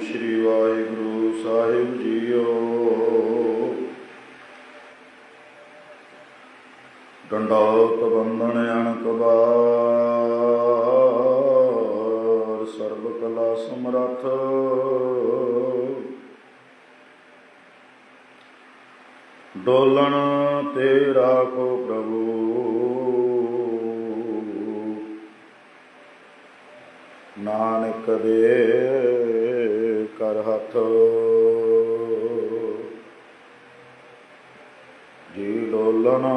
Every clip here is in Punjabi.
ਸ਼੍ਰੀ ਵਾਹਿਗੁਰੂ ਸਾਹਿਬ ਜੀਓ। ਡੰਡੋਤ ਬੰਧਨ ਅਣਕ ਬਾਰ, ਸਰਬ ਕਲਾ ਸਮਰੱਥ। ਡੋਲਣ ਤੇ ਰਾਖੋ ਪ੍ਰਭੂ ਨਾਨਕ ਦੇ ਕਰ ਹੱਥ। ਜੀ ਡੋਲਣਾ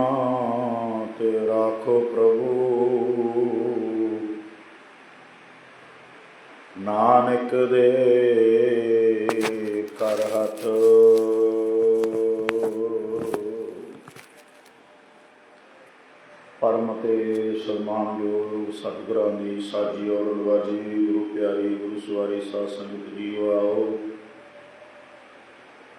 ਤੇ ਰਾਖੋ ਪ੍ਰਭੂ। ਨਾਨਕ ਦੇ ਕਰ ਹੱਥ। ਪਰਮ ਤੇ ਸਨਮਾਨਯੋਗ ਸਤਿਗੁਰਾਂ ਦੀ ਸਾਜੀ ਔਰ ਨਵਾਜੀ ਗੁਰੂ ਪਿਆਰੀ, ਗੁਰੂ ਸਵਾਰੀ, ਸਾਧ ਸੰਗਤ ਜੀਓ ਆਓ।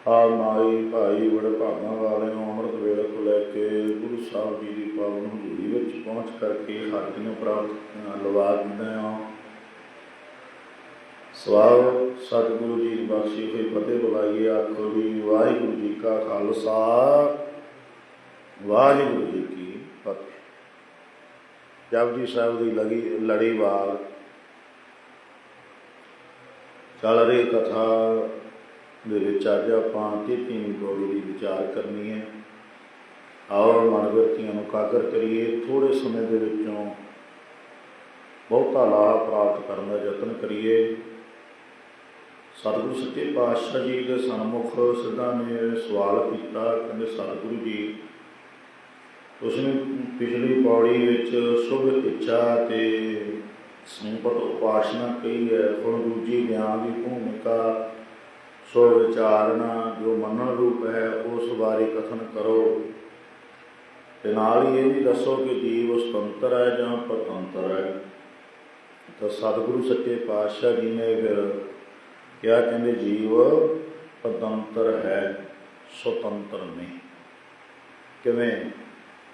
ਆ ਮਾਈ ਭਾਈ ਵੜ ਭਾਗਾਂ ਵਾਲੇ ਨੂੰ ਅੰਮ੍ਰਿਤ ਵੇਲੇ ਤੋਂ ਲੈ ਕੇ ਗੁਰੂ ਸਾਹਿਬ ਜੀ ਦੀ ਪਾਵਨ ਹਜ਼ੂਰੀ ਵਿੱਚ ਪਹੁੰਚ ਕਰਕੇ ਹਾਜ਼ਰੀਆਂ ਪ੍ਰਾਪਤ ਲਵਾ ਦਿੰਦੇ ਆ ਸਵਾਲ ਸਤਿਗੁਰੂ ਜੀ ਦੀ ਬਖਸ਼ੀ ਹੋਈ ਫਤਿਹ ਬੁਲਾਈਏ, ਆਖੋ ਜੀ, ਵਾਹਿਗੁਰੂ ਜੀ ਕਾ ਖਾਲਸਾ, ਵਾਹਿਗੁਰੂ ਜੀ ਕੀ ਫਤਿਹ। ਜਪਜੀ ਸਾਹਿਬ ਦੀ ਲਗੀ ਲੜੀਵਾਰ ਚੱਲ ਰਹੀ ਕਥਾ ਦੇ ਵਿੱਚ ਅੱਜ ਆਪਾਂ ਤੀਤੀਂ ਪੌੜੀ ਦੀ ਵਿਚਾਰ ਕਰਨੀ ਹੈ। ਔਰ ਮਨ ਵਿਅਕਤੀਆਂ ਨੂੰ ਕਾਗਰ ਕਰੀਏ। ਥੋੜੇ ਸਮੇਂ ਦੇ ਵਿੱਚੋਂ ਬਹੁਤਾ ਲਾਭ ਪ੍ਰਾਪਤ ਕਰਨ ਦਾ ਯਤਨ ਕਰੀਏ। ਸਤਿਗੁਰੂ ਸੱਚੇ ਪਾਤਸ਼ਾਹ ਜੀ ਦੇ ਸਨਮੁਖ ਸਿੱਧਾ ਨੇ ਸਵਾਲ ਕੀਤਾ, ਕਹਿੰਦੇ ਸਤਿਗੁਰੂ ਜੀ ਉਸਨੇ ਪਿਛਲੀ ਪੌੜੀ ਵਿੱਚ ਸ਼ੁਭ ਇੱਛਾ ਤੇ ਸੰਪਤ ਉਪਾਸ਼ਨਾ ਕਹੀ ਹੈ, ਹੁਣ ਦੂਜੀ ਗਿਆਨ ਦੀ ਭੂਮਿਕਾ ਸੋ ਵਿਚਾਰਨਾ ਜੋ ਮੰਨਣ ਰੂਪ ਹੈ, ਉਸ ਬਾਰੇ ਕਥਨ ਕਰੋ। ਤੇ ਨਾਲ ਹੀ ਇਹ ਵੀ ਦੱਸੋ ਕਿ ਜੀਵ ਸੁਤੰਤਰ ਹੈ ਜਾਂ ਪਤੰਤਰ ਹੈ? ਤਾਂ ਸਤਿਗੁਰੂ ਸੱਚੇ ਪਾਤਸ਼ਾਹ ਜੀ ਨੇ ਫਿਰ ਕਿਹਾ, ਕਹਿੰਦੇ ਜੀਵ ਪਤੰਤਰ ਹੈ, ਸੁਤੰਤਰ ਨਹੀਂ। ਕਿਵੇਂ?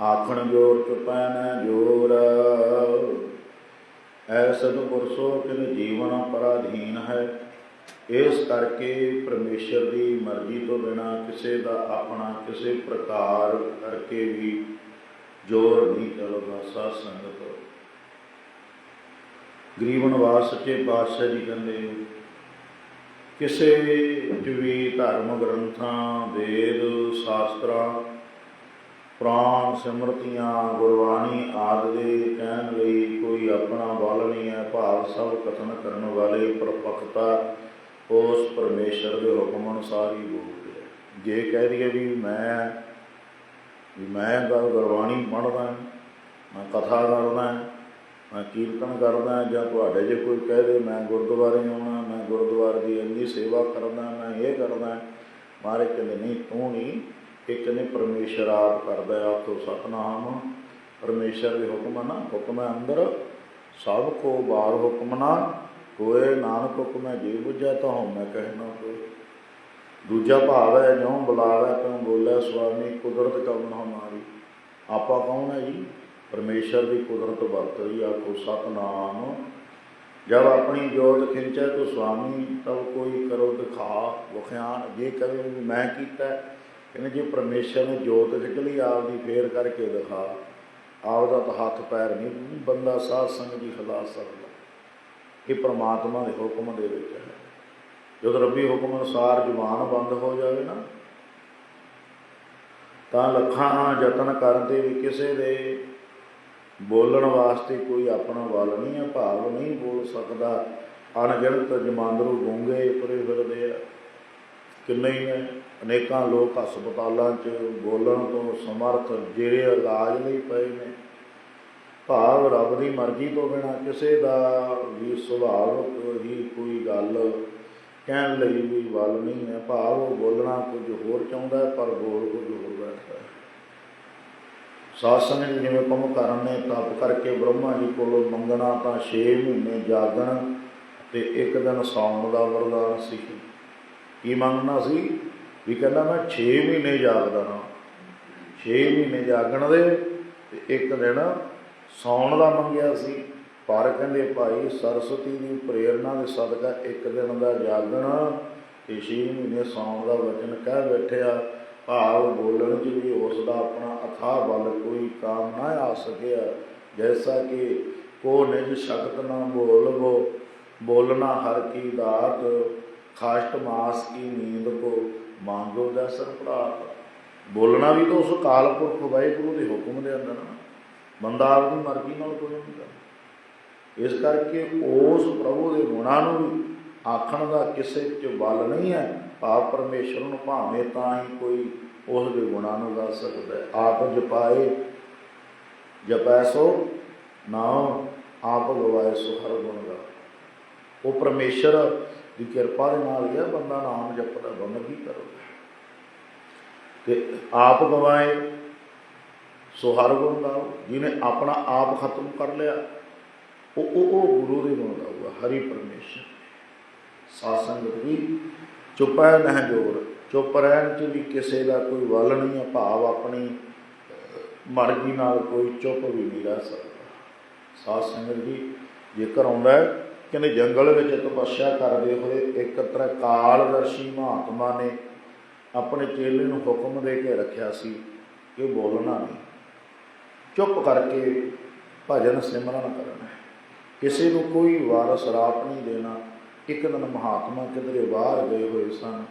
ਆਖਣ ਜੋਰ ਚੁਪੈਨ ਜੋਰ। ਐਸਦ ਪੁਰਸੋ ਕਿਨ ਜੀਵਨ ਪਰਾਧੀਨ ਹੈ। ਇਸ ਕਰਕੇ ਪਰਮੇਸ਼ਰ ਦੀ ਮਰਜ਼ੀ ਤੋਂ ਬਿਨਾ ਕਿਸੇ ਦਾ ਆਪਣਾ ਕਿਸੇ ਪ੍ਰਕਾਰ ਕਰਕੇ ਵੀ ਜੋਰ ਨਹੀਂ ਚੱਲਦਾ ਸਾਧ ਸੰਗਤ। ਗਰੀਬ ਨਿਵਾਸ ਸੱਚੇ ਪਾਤਸ਼ਾਹ ਜੀ ਕਹਿੰਦੇ, ਕਿਸੇ ਚ ਵੀ ਧਰਮ ਗ੍ਰੰਥਾਂ, ਵੇਦ, ਸ਼ਾਸਤਰਾਂ ਪ੍ਰਾਣ ਸਿਮਰਤੀਆਂ, ਗੁਰਬਾਣੀ ਆਦਿ ਦੇ ਕਹਿਣ ਲਈ ਕੋਈ ਆਪਣਾ ਬਲ ਨਹੀਂ ਹੈ। ਭਾਵ ਸਭ ਕਥਨ ਕਰਨ ਵਾਲੇ ਪਰਪੱਕਤਾ, ਉਸ ਪਰਮੇਸ਼ਰ ਦੇ ਹੁਕਮ ਅਨੁਸਾਰ ਹੀ ਬੋਲਦੇ ਜੇ ਕਹਿ ਦਈਏ ਵੀ ਮੈਂ ਵੀ ਮੈਂ ਗੱਲ ਗੁਰਬਾਣੀ ਪੜ੍ਹਦਾ ਮੈਂ ਕਥਾ ਕਰਦਾ ਮੈਂ ਕੀਰਤਨ ਕਰਦਾ ਜਾਂ ਤੁਹਾਡੇ ਜੇ ਕੋਈ ਕਹਿ ਦੇ, ਮੈਂ ਗੁਰਦੁਆਰੇ ਆਉਣਾ, ਮੈਂ ਗੁਰਦੁਆਰੇ ਦੀ ਇੰਨੀ ਸੇਵਾ ਕਰਦਾ, ਮੈਂ ਇਹ ਕਰਦਾ ਮਾਰੇ ਕਹਿੰਦੇ, ਨਹੀਂ, ਤੂੰ ਨਹੀਂ ਇਹ ਕਹਿੰਦੇ ਪਰਮੇਸ਼ਰ ਆਪ ਕਰਦਾ ਹੈ ਆਖੋ ਸਤਨਾਮ। ਪਰਮੇਸ਼ਰ ਦੇ ਹੁਕਮ ਨਾ, ਹੁਕਮ ਹੈ ਅੰਦਰ। ਸਭ ਕੋ ਬਾਰ ਹੁਕਮ ਨਾ, ਕੋਏ ਨਾਨਕ ਹੁਕਮ ਹੈ, ਜੇ ਬੁਝਾ ਤਾਂ ਹਉ ਮੈਂ ਕਹਿਣਾ ਕੋਈ ਦੂਜਾ ਭਾਵ ਹੈ, ਜਿਉ ਬੁਲਾਵੇ ਤੂੰ ਬੋਲੇ ਸੁਆਮੀ ਕੁਦਰਤ ਕਵਨ ਹਮਾਰੀ ਆਪਾਂ ਕੌਣ ਹੈ ਜੀ? ਪਰਮੇਸ਼ਰ ਦੀ ਕੁਦਰਤ ਵਰਤ ਰਹੀ ਆਖੋ ਸਤਨਾਮ। ਜਦ ਆਪਣੀ ਜੋਤ ਖਿੰਚੈ ਤੋ ਸੁਆਮੀ ਤਬ ਕੋਈ ਕਰੋ ਦਿਖਾ, ਵਖਿਆਨ। ਜੇ ਕਹੇ ਵੀ ਮੈਂ ਕੀਤਾ ਕਹਿੰਦੇ ਜੇ ਪਰਮੇਸ਼ਰ ਨੇ ਜੋਤ ਖਿੱਚ ਲਈ ਆਪ ਫੇਰ ਕਰਕੇ ਦਿਖਾ। ਆਪ ਦਾ ਤਾਂ ਹੱਥ ਪੈਰ ਨਹੀਂ ਬੰਦਾ ਸਾਧ ਸੰਗ ਦੀ ਹਿਲਾ ਸਕਦਾ। ਇਹ ਪ੍ਰਮਾਤਮਾ ਦੇ ਹੁਕਮ ਦੇ ਵਿੱਚ ਹੈ। ਜਦੋਂ ਰੱਬੀ ਹੁਕਮ ਅਨੁਸਾਰ ਜ਼ੁਬਾਨ ਬੰਦ ਹੋ ਜਾਵੇ ਨਾ, ਤਾਂ ਲੱਖਾਂ ਨਾਲ ਯਤਨ ਕਰਨ ਤੇ ਵੀ ਕਿਸੇ ਦੇ ਬੋਲਣ ਵਾਸਤੇ ਕੋਈ ਆਪਣਾ ਬਲ ਨਹੀਂ ਹੈ ਭਾਵ ਨਹੀਂ ਬੋਲ ਸਕਦਾ। ਅਣਗਿਣਤ ਜਮਾਂਦਰੂ ਗੂੰਗੇ ਤੁਰੇ ਫਿਰਦੇ ਆ। ਕਿੰਨੇ ਹੀ ਨੇ। ਅਨੇਕਾਂ ਲੋਕ ਹਸਪਤਾਲਾਂ 'ਚ ਬੋਲਣ ਤੋਂ ਸਮਰਥ ਜਿਹੜੇ ਇਲਾਜ ਲਈ ਪਏ ਨੇ, ਭਾਵ ਰੱਬ ਦੀ ਮਰਜ਼ੀ ਤੋਂ ਬਿਨਾ ਕਿਸੇ ਦਾ ਵੀ ਸੁਭਾਵ ਹੀ ਕੋਈ ਗੱਲ ਕਹਿਣ ਲਈ ਵੀ ਵੱਲ ਨਹੀਂ ਹੈ। ਭਾਵ ਉਹ ਬੋਲਣਾ ਕੁਝ ਹੋਰ ਚਾਹੁੰਦਾ ਪਰ ਬੋਲ ਕੁਝ ਹੋਰ ਬੈਠਦਾ ਹੈ। ਸਾਸਨ ਨੇ ਜਿਵੇਂ ਕੰਮ ਕਰਨ ਨੇ, ਤਪ ਕਰਕੇ ਬ੍ਰਹਮਾ ਜੀ ਕੋਲੋਂ ਮੰਗਣਾ ਤਾਂ 6 ਮਹੀਨੇ ਜਾਗਣ ਤੇ ਇੱਕ ਦਿਨ ਸੌਣ ਦਾ ਵਰਦਾਨ ਸੀ। ਕੀ ਮੰਗਣਾ ਸੀ? ਵੀ ਕਹਿੰਦਾ ਮੈਂ 6 ਮਹੀਨੇ ਜਾਗਦਾ ਹਾਂ। 6 ਮਹੀਨੇ ਜਾਗਣ ਦੇ ਤੇ ਇੱਕ ਦਿਨ ਸੌਣ ਦਾ ਮੰਗਿਆ ਸੀ। ਪਰ ਕਹਿੰਦੇ ਭਾਈ ਸਰਸਵਤੀ ਦੀ ਪ੍ਰੇਰਣਾ ਦੇ ਸਦਕਾ ਇੱਕ ਦਿਨ ਦਾ ਜਾਗਣ ਤੇ ਛੇ ਮਹੀਨੇ ਸੌਣ ਦਾ ਵਚਨ ਕਹਿ ਬੈਠਿਆ। ਭਾਵ ਬੋਲਣ ਚ ਵੀ ਉਸ ਦਾ ਆਪਣਾ ਅਥਾਹ ਬਲ ਕੋਈ ਕਾਮ ਨਾ ਆ ਸਕਿਆ। ਜੈਸਾ ਕਿ ਕੋ ਨਿਜ ਸ਼ਕਤ ਨਾ ਬੋਲਵੋ, ਬੋਲਣਾ ਹਰ ਕੀ ਦਾਤ, ਖਾਸ਼ਟ ਮਾਸ ਕੀ ਨੀਂਦ ਕੋ। ਮੰਗੋ ਦਸਰ ਪ੍ਰਾਪ ਬੋਲਣਾ ਵੀ ਤਾਂ ਉਸ ਕਾਲ ਪੁਰਖ ਵਾਹਿਗੁਰੂ ਦੇ ਹੁਕਮ ਦੇ ਅੰਦਰ ਨਾ। ਬੰਦਾ ਆਪਣੀ ਮਰਜ਼ੀ ਨਾਲ ਕੋਈ ਨਹੀਂ ਕਰਦਾ। ਇਸ ਕਰਕੇ ਉਸ ਪ੍ਰਭੂ ਦੇ ਗੁਣਾਂ ਨੂੰ ਵੀ ਆਖਣ ਦਾ ਕਿਸੇ ਚ ਬਲ ਨਹੀਂ ਹੈ। ਭਾਵ ਪਰਮੇਸ਼ਰ ਨੂੰ ਭਾਵੇਂ ਤਾਂ ਹੀ ਕੋਈ ਉਸ ਦੇ ਗੁਣਾਂ ਨੂੰ ਦੱਸ ਸਕਦਾ ਆਪ ਜਪਾਏ, ਜਪੈ ਸੋ ਨਾਮ ਆਪ ਗਵਾਏ ਸੋ ਹਰ ਗੁਣ ਦਾ। ਉਹ ਪਰਮੇਸ਼ਰ ਦੀ ਕਿਰਪਾ ਦੇ ਨਾਲ ਹੀ ਬੰਦਾ ਨਾਮ ਜਪਦਾ, ਬੰਦਾ ਕੀ ਕਰੂਗਾ? ਤੇ ਆਪ ਗਵਾਏ। ਸੋ ਹਰ ਗੁਣ ਗਾਓ ਜਿਹਨੇ ਆਪਣਾ ਆਪ ਖਤਮ ਕਰ ਲਿਆ, ਉਹ ਉਹ ਉਹ ਗੁਰੂ ਦੇ ਗੁਣ ਗਾਊਗਾ ਹਰੀ ਪਰਮੇਸ਼ਰ। ਸਾਸੰਗ ਵੀ ਚੁੱਪੈ ਨਹਿ ਜੋਰ, ਚੁੱਪ ਰਹਿਣ ਚ ਵੀ ਕਿਸੇ ਦਾ ਕੋਈ ਵੱਲ ਨਹੀਂ ਹੈ, ਭਾਵ ਆਪਣੀ ਮਰਜ਼ੀ ਨਾਲ ਕੋਈ ਚੁੱਪ ਵੀ ਨਹੀਂ ਰਹਿ ਸਕਦਾ। ਸਾਧ ਸੰਗਤ ਜੀ ਜੇਕਰ ਆਉਂਦਾ ਕਹਿੰਦੇ ਜੰਗਲ ਵਿੱਚ ਤਪੱਸਿਆ ਕਰਦੇ ਹੋਏ ਇੱਕ ਤਰ੍ਹਾਂ ਕਾਲਦਰਸ਼ੀ ਮਹਾਤਮਾ ਨੇ ਆਪਣੇ ਚੇਲੇ ਨੂੰ ਹੁਕਮ ਦੇ ਕੇ ਰੱਖਿਆ ਸੀ ਕਿ ਬੋਲਣਾ ਨਹੀਂ। ਚੁੱਪ ਕਰਕੇ ਭਜਨ ਸਿਮਰਨ ਕਰਨਾ। ਕਿਸੇ ਨੂੰ ਕੋਈ ਵਾਰਸ ਰਾਤ ਨਹੀਂ ਦੇਣਾ। ਇੱਕ ਦਿਨ ਮਹਾਤਮਾ ਕਿਧਰੇ ਬਾਹਰ ਗਏ ਹੋਏ ਸਨ।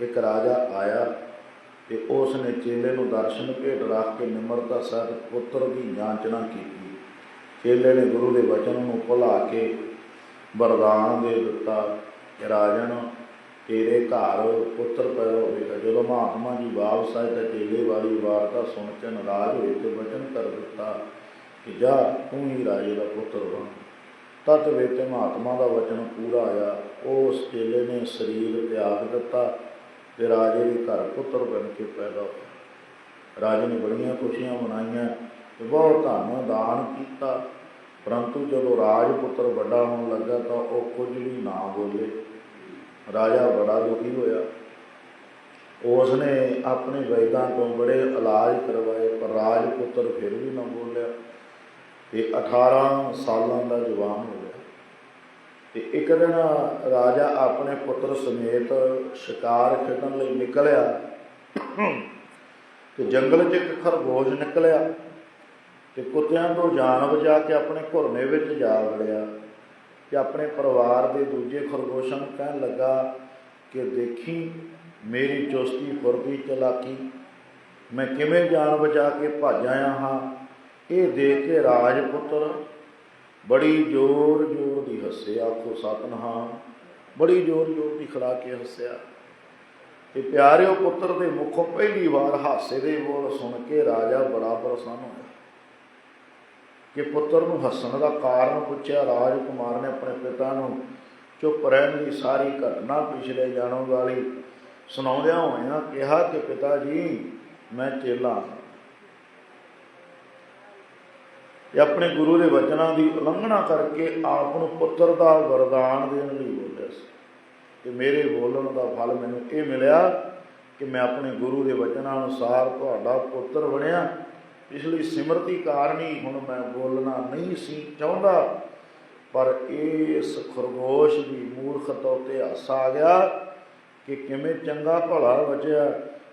ਇੱਕ ਰਾਜਾ ਆਇਆ ਤੇ ਉਸ ਨੇ ਚੇਲੇ ਨੂੰ ਦਰਸ਼ਨ ਭੇਟ ਰੱਖ ਕੇ ਨਿਮਰਤਾ ਸਹਿਤ ਪੁੱਤਰ ਦੀ ਜਾਂਚਨਾ ਕੀਤੀ। ਚੇਲੇ ਨੇ ਗੁਰੂ ਦੇ ਵਚਨ ਨੂੰ ਭੁਲਾ ਕੇ ਵਰਦਾਨ ਦੇ ਦਿੱਤਾ ਰਾਜਨ ਤੇਰੇ ਘਰ ਪੁੱਤਰ ਪੈਦਾ ਹੋਵੇਗਾ। ਜਦੋਂ ਮਹਾਤਮਾ ਜੀ ਵਾਪਸ ਆਏ ਤਾਂ ਚੇਲੇ ਵਾਲੀ ਵਾਰਤਾ ਸੁਣ ਕੇ ਨਾਰਾਜ਼ ਹੋਏ ਤੇ ਵਚਨ ਕਰ ਦਿੱਤਾ ਕਿ ਜਾ, ਤੂੰ ਹੀ ਰਾਜੇ ਦਾ ਪੁੱਤਰ ਬਣ। ਤਤ ਵੇਤੇ ਮਹਾਤਮਾ ਦਾ ਵਚਨ ਪੂਰਾ ਆਇਆ ਉਹ ਉਸ ਚੇਲੇ ਨੇ ਸਰੀਰ ਤਿਆਗ ਦਿੱਤਾ ਤੇ ਰਾਜੇ ਦੇ ਘਰ ਪੁੱਤਰ ਬਣ ਕੇ ਪੈਦਾ ਹੋਇਆ। ਰਾਜੇ ਨੇ ਬੜੀਆਂ ਖੁਸ਼ੀਆਂ ਮਨਾਈਆਂ ਤੇ ਬਹੁਤ ਧਨ ਦਾਨ ਕੀਤਾ। ਪਰੰਤੂ ਜਦੋਂ ਰਾਜ ਪੁੱਤਰ ਵੱਡਾ ਹੋਣ ਲੱਗਾ ਤਾਂ ਉਹ ਕੁਝ ਵੀ ਨਾ ਬੋਲੇ। ਰਾਜਾ ਬੜਾ ਦੁਖੀ ਹੋਇਆ। ਉਸ ਨੇ ਆਪਣੇ ਵੈਦਾਂ ਤੋਂ ਬੜੇ ਇਲਾਜ ਕਰਵਾਏ, ਪਰ ਰਾਜ ਪੁੱਤਰ ਫਿਰ ਵੀ ਨਾ ਬੋਲਿਆ। ਤੇ 18 ਸਾਲਾਂ ਦਾ ਜਵਾਨ ਹੋ ਗਿਆ। ਤੇ ਇੱਕ ਦਿਨ ਰਾਜਾ ਆਪਣੇ ਪੁੱਤਰ ਸਮੇਤ ਸ਼ਿਕਾਰ ਖੇਡਣ ਲਈ ਨਿਕਲਿਆ। ਤੇ ਜੰਗਲ 'ਚ ਇੱਕ ਖਰਗੋਸ਼ ਨਿਕਲਿਆ। ਤੇ ਕੁੱਤਿਆਂ ਤੋਂ ਜਾਨ ਬਚਾ ਕੇ ਆਪਣੇ ਘੁਰਨੇ ਵਿੱਚ ਜਾ ਵੜਿਆ। ਤੇ ਆਪਣੇ ਪਰਿਵਾਰ ਦੇ ਦੂਜੇ ਖਰਗੋਸ਼ਾਂ ਨੂੰ ਕਹਿਣ ਲੱਗਾ ਕਿ ਦੇਖੀ, ਮੇਰੀ ਚੁਸਤੀ ਫੁਰਤੀ ਚਲਾਕੀ। ਮੈਂ ਕਿਵੇਂ ਜਾਨ ਬਚਾ ਕੇ ਭੱਜ ਆਇਆ ਹਾਂ? ਇਹ ਦੇਖ ਕੇ ਰਾਜਪੁੱਤਰ ਬੜੀ ਜ਼ੋਰ ਜ਼ੋਰ ਦੀ ਹੱਸਿਆ, ਆਖੋ, ਸਤਨਾਮ, ਬੜੀ ਜ਼ੋਰ ਜ਼ੋਰ ਦੀ ਖੜਾ ਕੇ ਹੱਸਿਆ। ਤੇ ਪਿਆਰਿਓ ਪੁੱਤਰ ਦੇ ਮੁਖੋਂ ਪਹਿਲੀ ਵਾਰ ਹਾਸੇ ਦੇ ਬੋਲ ਸੁਣ ਕੇ ਰਾਜਾ ਬੜਾ ਪ੍ਰਸੰਨ ਹੋਇਆ। ਕਿ ਪੁੱਤਰ ਨੂੰ ਹੱਸਣ ਦਾ ਕਾਰਨ ਪੁੱਛਿਆ, ਰਾਜਕੁਮਾਰ ਨੇ ਆਪਣੇ ਪਿਤਾ ਨੂੰ ਚੁੱਪ ਰਹਿਣ ਦੀ ਸਾਰੀ ਘਟਨਾ ਪਿਛਲੇ ਜਾਣੋ ਵਾਲੀ ਸੁਣਾਉਂਦਿਆਂ ਹੋਇਆਂ ਕਿਹਾ ਕਿ ਪਿਤਾ ਜੀ, ਮੈਂ ਚੇਲਾ ਇਹ ਆਪਣੇ ਗੁਰੂ ਦੇ ਵਚਨਾਂ ਦੀ ਉਲੰਘਣਾ ਕਰਕੇ ਆਪ ਨੂੰ ਪੁੱਤਰ ਦਾ ਵਰਦਾਨ ਦੇਣ ਲਈ ਬੋਲਿਆ ਸੀ। ਕਿ ਮੇਰੇ ਬੋਲਣ ਦਾ ਫਲ ਮੈਨੂੰ ਇਹ ਮਿਲਿਆ ਕਿ ਮੈਂ ਆਪਣੇ ਗੁਰੂ ਦੇ ਵਚਨਾਂ ਅਨੁਸਾਰ ਤੁਹਾਡਾ ਪੁੱਤਰ ਬਣਿਆ ਇਸ ਲਈ ਸਿਮਰਤੀ ਕਾਰਨ ਹੀ ਹੁਣ ਮੈਂ ਬੋਲਣਾ ਨਹੀਂ ਸੀ ਚਾਹੁੰਦਾ, ਪਰ ਇਸ ਖਰਗੋਸ਼ ਦੀ ਮੂਰਖਤਾ ਉਤੇ ਹਾਸਾ ਆ ਗਿਆ ਕਿ ਕਿਵੇਂ ਚੰਗਾ ਭਲਾ ਬਚਿਆ,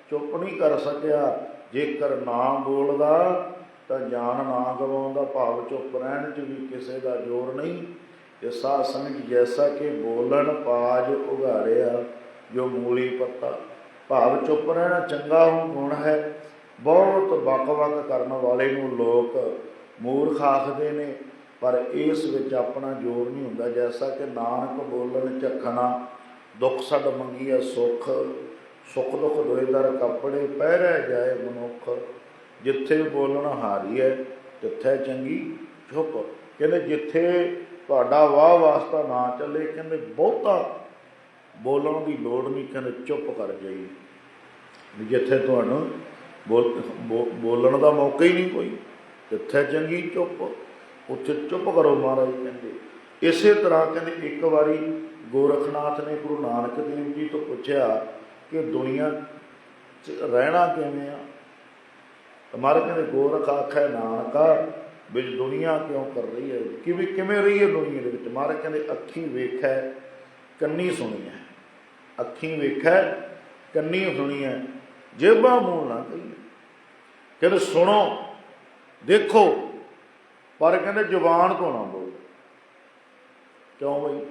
ਚੁੱਪ ਨਹੀਂ ਕਰ ਸਕਿਆ। ਜੇਕਰ ਨਾ ਬੋਲਦਾ, ਤਾਂ ਜਾਨ ਨਾ ਗਵਾਉਂਦਾ ਭਾਵ ਚੁੱਪ ਰਹਿਣ ਚ ਵੀ ਕਿਸੇ ਦਾ ਜ਼ੋਰ ਨਹੀਂ। ਤੇ ਸਾਧ ਸੰਗਤ ਜੈਸਾ ਕਿ ਬੋਲਣ ਪਾਜ ਉਗਾੜਿਆ ਜੋ ਮੂਲੀ ਪੱਤਾ। ਭਾਵ ਚੁੱਪ ਰਹਿਣਾ ਚੰਗਾ ਗੁਣ ਹੈ। ਬਹੁਤ ਵੱਖ ਵੱਖ ਕਰਨ ਵਾਲੇ ਨੂੰ ਲੋਕ ਮੂਰਖ ਆਖਦੇ ਨੇ, ਪਰ ਇਸ ਵਿੱਚ ਆਪਣਾ ਜ਼ੋਰ ਨਹੀਂ ਹੁੰਦਾ। ਜੈਸਾ ਕਿ ਨਾਨਕ ਬੋਲਣ ਝਖਣਾ, ਦੁੱਖ ਸਦ ਮੰਗੀਐ ਸੁਖ ਸੁਖ ਦੁਖ ਦੋਇ ਦਰ ਕੱਪੜੇ, ਪਹਿਰੈ ਜਾਏ ਮਨੁੱਖ। ਜਿੱਥੇ ਬੋਲਣ ਹਾਰੀ ਹੈ ਤਿੱਥੇ ਚੰਗੀ ਚੁੱਪ। ਕਹਿੰਦੇ ਜਿੱਥੇ ਤੁਹਾਡਾ ਵਾਹ ਵਾਸਤਾ ਨਾ ਚੱਲੇ, ਕਹਿੰਦੇ ਬਹੁਤਾ ਬੋਲਣ ਦੀ ਲੋੜ ਨਹੀਂ, ਕਹਿੰਦੇ ਚੁੱਪ ਕਰ ਜਾਈਏ। ਜਿੱਥੇ ਤੁਹਾਨੂੰ ਬੋਲ ਬੋ- ਬੋਲਣ ਦਾ ਮੌਕਾ ਹੀ ਨਹੀਂ ਕੋਈ। ਜਿੱਥੇ ਚੰਗੀ ਚੁੱਪ, ਉੱਥੇ ਚੁੱਪ ਕਰੋ ਮਹਾਰਾਜ ਕਹਿੰਦੇ। ਇਸੇ ਤਰ੍ਹਾਂ ਕਹਿੰਦੇ, ਇੱਕ ਵਾਰੀ ਗੋਰਖਨਾਥ ਨੇ ਗੁਰੂ ਨਾਨਕ ਦੇਵ ਜੀ ਤੋਂ ਪੁੱਛਿਆ ਕਿ ਦੁਨੀਆ 'ਚ ਰਹਿਣਾ ਕਿਵੇਂ ਆ? ਮਹਾਰਾਜ ਕਹਿੰਦੇ, ਗੋਰਖ ਆਖੈ, ਨਾਨਕਾ, ਵਿੱਚ ਦੁਨੀਆ ਕਿਉਂ ਕਰ ਰਹੀ ਹੈ? ਕਿਵੇਂ ਕਿਵੇਂ ਰਹੀ ਹੈ ਦੁਨੀਆ ਦੇ ਵਿੱਚ? ਮਹਾਰਾਜ ਕਹਿੰਦੇ, ਅੱਖੀ ਵੇਖੈ, ਕੰਨੀ ਸੁਣੀ ਹੈ। ਅੱਖੀ ਵੇਖੈ, ਕੰਨੀ ਸੁਣੀ ਹੈ। ਜੇਬਾਂ ਮੂਲ ਨਾ ਕਹੀਏ ਕਹਿੰਦੇ, ਸੁਣੋ, ਦੇਖੋ। ਪਰ ਕਹਿੰਦੇ, ਜ਼ੁਬਾਨ ਤੋਂ ਨਾ ਬੋਲ। ਕਿਉਂ ਬਈ?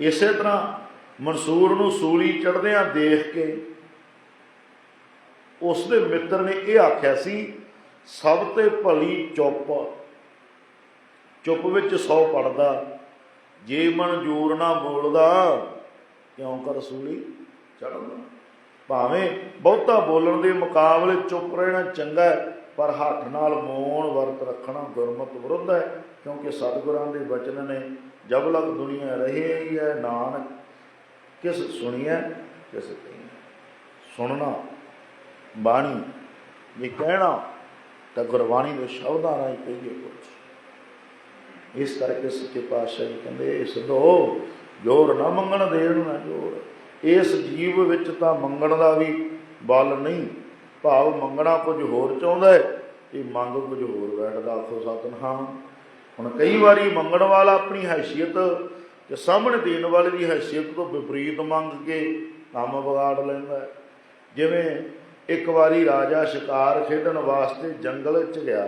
ਇਸੇ ਤਰ੍ਹਾਂ ਮਨਸੂਰ ਨੂੰ ਸੂਲੀ ਚੜਦਿਆਂ ਦੇਖ ਕੇ ਉਸ ਦੇ ਮਿੱਤਰ ਨੇ ਇਹ ਆਖਿਆ ਸੀ, ਸਭ ਤੇ ਭਲੀ ਚੁੱਪ ਚੁੱਪ ਵਿੱਚ ਸੌ ਪੜਦਾ, ਜੇ ਮਨਜੂਰ ਨਾ ਬੋਲਦਾ, ਕਿਉਂ ਕਰ ਸੂਲੀ ਚੜਦਾ ਭਾਵੇਂ ਬਹੁਤਾ ਬੋਲਣ ਦੇ ਮੁਕਾਬਲੇ ਚੁੱਪ ਰਹਿਣਾ ਚੰਗਾ ਹੈ, ਪਰ ਹੱਥ ਨਾਲ ਮੌਨ ਵਰਤ ਰੱਖਣਾ ਗੁਰਮਤ ਵਿਰੁੱਧ ਹੈ, ਕਿਉਂਕਿ ਸਤਿਗੁਰਾਂ ਦੇ ਬਚਨ ਨੇ ਜਬ ਲਗ ਦੁਨੀਆ ਰਹੇ ਹੀ ਹੈ। ਨਾਨਕ, ਕਿਸ ਸੁਣੀਐ, ਕਿਸ ਕਹੀ ਸੁਣਨਾ, ਬਾਣੀ ਇਹ ਕਹਿਣਾ, ਤਾਂ ਗੁਰਬਾਣੀ ਦੇ ਸ਼ਬਦਾਂ ਰਾਹੀਂ ਕਹੀਏ ਕੁਝ ਇਸ ਕਰਕੇ ਸੱਚੇ ਪਾਤਸ਼ਾਹ ਜੀ ਕਹਿੰਦੇ, ਇਸ ਦੋ ਜੋਰ ਨਾ ਮੰਗਣ ਦੇਣ ਨਾ ਜੋਰ। ਇਸ ਜੀਵ ਵਿੱਚ ਤਾਂ ਮੰਗਣ ਦਾ ਵੀ ਬਲ ਨਹੀਂ। ਭਾਵ ਮੰਗਣਾ ਕੁਝ ਹੋਰ ਚਾਹੁੰਦਾ ਹੈ ਤੇ ਮੰਗ ਕੁਝ ਹੋਰ ਬੈਠਦਾ, ਆਖੋ ਸਤਨਾਮ। ਹੁਣ ਕਈ ਵਾਰੀ ਮੰਗਣ ਵਾਲਾ ਆਪਣੀ ਹੈਸੀਅਤ ਤੇ ਸਾਹਮਣੇ ਦੇਣ ਵਾਲੇ ਦੀ ਹੈਸੀਅਤ ਤੋਂ ਵਿਪਰੀਤ ਮੰਗ ਕੇ ਕੰਮ ਵਿਗਾੜ ਲੈਂਦਾ ਹੈ। ਜਿਵੇਂ ਇੱਕ ਵਾਰੀ ਰਾਜਾ ਸ਼ਿਕਾਰ ਖੇਡਣ ਵਾਸਤੇ ਜੰਗਲ 'ਚ ਗਿਆ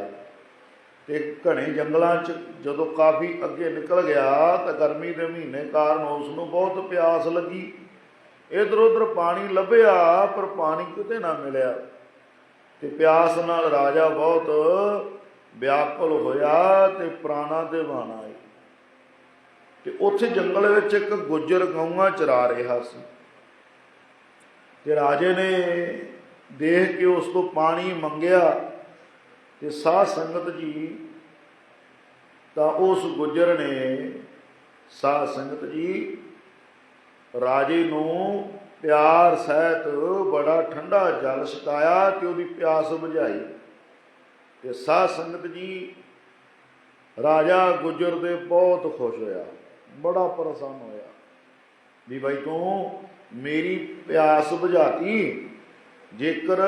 ਤੇ ਘਣੇ ਜੰਗਲਾਂ 'ਚ ਜਦੋਂ ਕਾਫੀ ਅੱਗੇ ਨਿਕਲ ਗਿਆ ਤਾਂ ਗਰਮੀ ਦੇ ਮਹੀਨੇ ਕਾਰਨ ਉਸ ਨੂੰ ਬਹੁਤ ਪਿਆਸ ਲੱਗੀ। ਇਧਰ ਉਧਰ ਪਾਣੀ ਲੱਭਿਆ, ਪਰ ਪਾਣੀ ਕਿਤੇ ਨਾ ਮਿਲਿਆ। ਤੇ ਪਿਆਸ ਨਾਲ ਰਾਜਾ ਬਹੁਤ ਵਿਆਕੁਲ ਹੋਇਆ ਤੇ ਪ੍ਰਾਣਾ ਦੇ ਬਾਣ ਆਏ। ਤੇ ਉੱਥੇ ਜੰਗਲ ਵਿੱਚ ਇੱਕ ਗੁੱਜਰ ਗਊਆਂ ਚਰਾ ਰਿਹਾ ਸੀ। ਤੇ ਰਾਜੇ ਨੇ ਦੇਖ ਕੇ ਉਸ ਤੋਂ ਪਾਣੀ ਮੰਗਿਆ ਤੇ ਸਾਧ ਸੰਗਤ ਜੀ, ਤਾਂ ਉਸ ਗੁੱਜਰ ਨੇ ਸਾਧ ਸੰਗਤ ਜੀ ਰਾਜੇ ਨੂੰ ਪਿਆਰ ਸਹਿਤ ਬੜਾ ਠੰਡਾ ਜਲ ਛਕਾਇਆ ਤੇ ਉਹਦੀ ਪਿਆਸ ਬੁਝਾਈ। ਤੇ ਸਾਧ ਸੰਗਤ ਜੀ, ਰਾਜਾ ਗੁੱਜਰ ਦੇ ਬਹੁਤ ਖੁਸ਼ ਹੋਇਆ, ਬੜਾ ਪ੍ਰਸੰਨ ਹੋਇਆ। ਵੀ ਭਾਈ ਤੂੰ ਮੇਰੀ ਪਿਆਸ ਬੁਝਾਤੀ, ਜੇਕਰ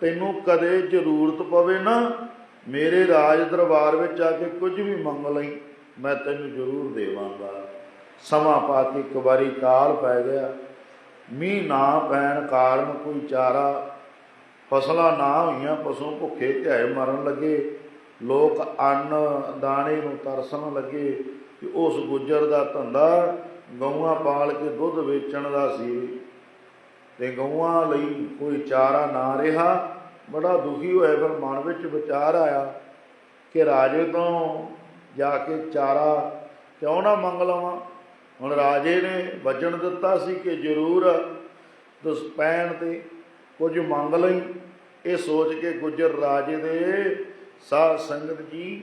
ਤੈਨੂੰ ਕਦੇ ਜ਼ਰੂਰਤ ਪਵੇ ਨਾ, ਮੇਰੇ ਰਾਜ ਦਰਬਾਰ ਵਿੱਚ ਆ ਕੇ ਕੁਝ ਵੀ ਮੰਗ ਲਈ, ਮੈਂ ਤੈਨੂੰ ਜ਼ਰੂਰ ਦੇਵਾਂਗਾ। ਸਮਾਂ ਪਾ ਕੇ ਇੱਕ ਵਾਰੀ ਕਾਲ ਪੈ ਗਿਆ। ਮੀਂਹ ਨਾ ਪੈਣ ਕਾਰਨ ਕੋਈ ਚਾਰਾ, ਫਸਲਾਂ ਨਾ ਹੋਈਆਂ, ਪਸ਼ੂ ਭੁੱਖੇ ਧਿਆਏ ਮਰਨ ਲੱਗੇ। ਲੋਕ ਅੰਨ ਦਾਣੇ ਨੂੰ ਤਰਸਣ ਲੱਗੇ ਕਿ ਉਸ ਗੁੱਜਰ ਦਾ ਧੰਦਾ ਗਊਆਂ ਪਾਲ ਕੇ ਦੁੱਧ ਵੇਚਣ ਦਾ ਸੀ। ਤੇ ਗਊਆਂ ਲਈ ਕੋਈ ਚਾਰਾ ਨਾ ਰਿਹਾ। ਬੜਾ ਦੁਖੀ ਹੋਇਆ, ਫਿਰ ਮਨ ਵਿੱਚ ਵਿਚਾਰ ਆਇਆ ਕਿ ਰਾਜੇ ਤੋਂ ਜਾ ਕੇ ਚਾਰਾ ਕਿਉਂ ਨਾ ਮੰਗ ਲਵਾਂ? ਹੁਣ ਰਾਜੇ ਨੇ ਵਜਣ ਦਿੱਤਾ ਸੀ ਕਿ ਜ਼ਰੂਰ ਦਸ ਪੈਣ ਤੇ ਕੁਝ ਮੰਗ ਲਈ। ਇਹ ਸੋਚ ਕੇ ਗੁੱਜਰ ਰਾਜੇ ਦੇ ਸਾਧ ਸੰਗਤ ਜੀ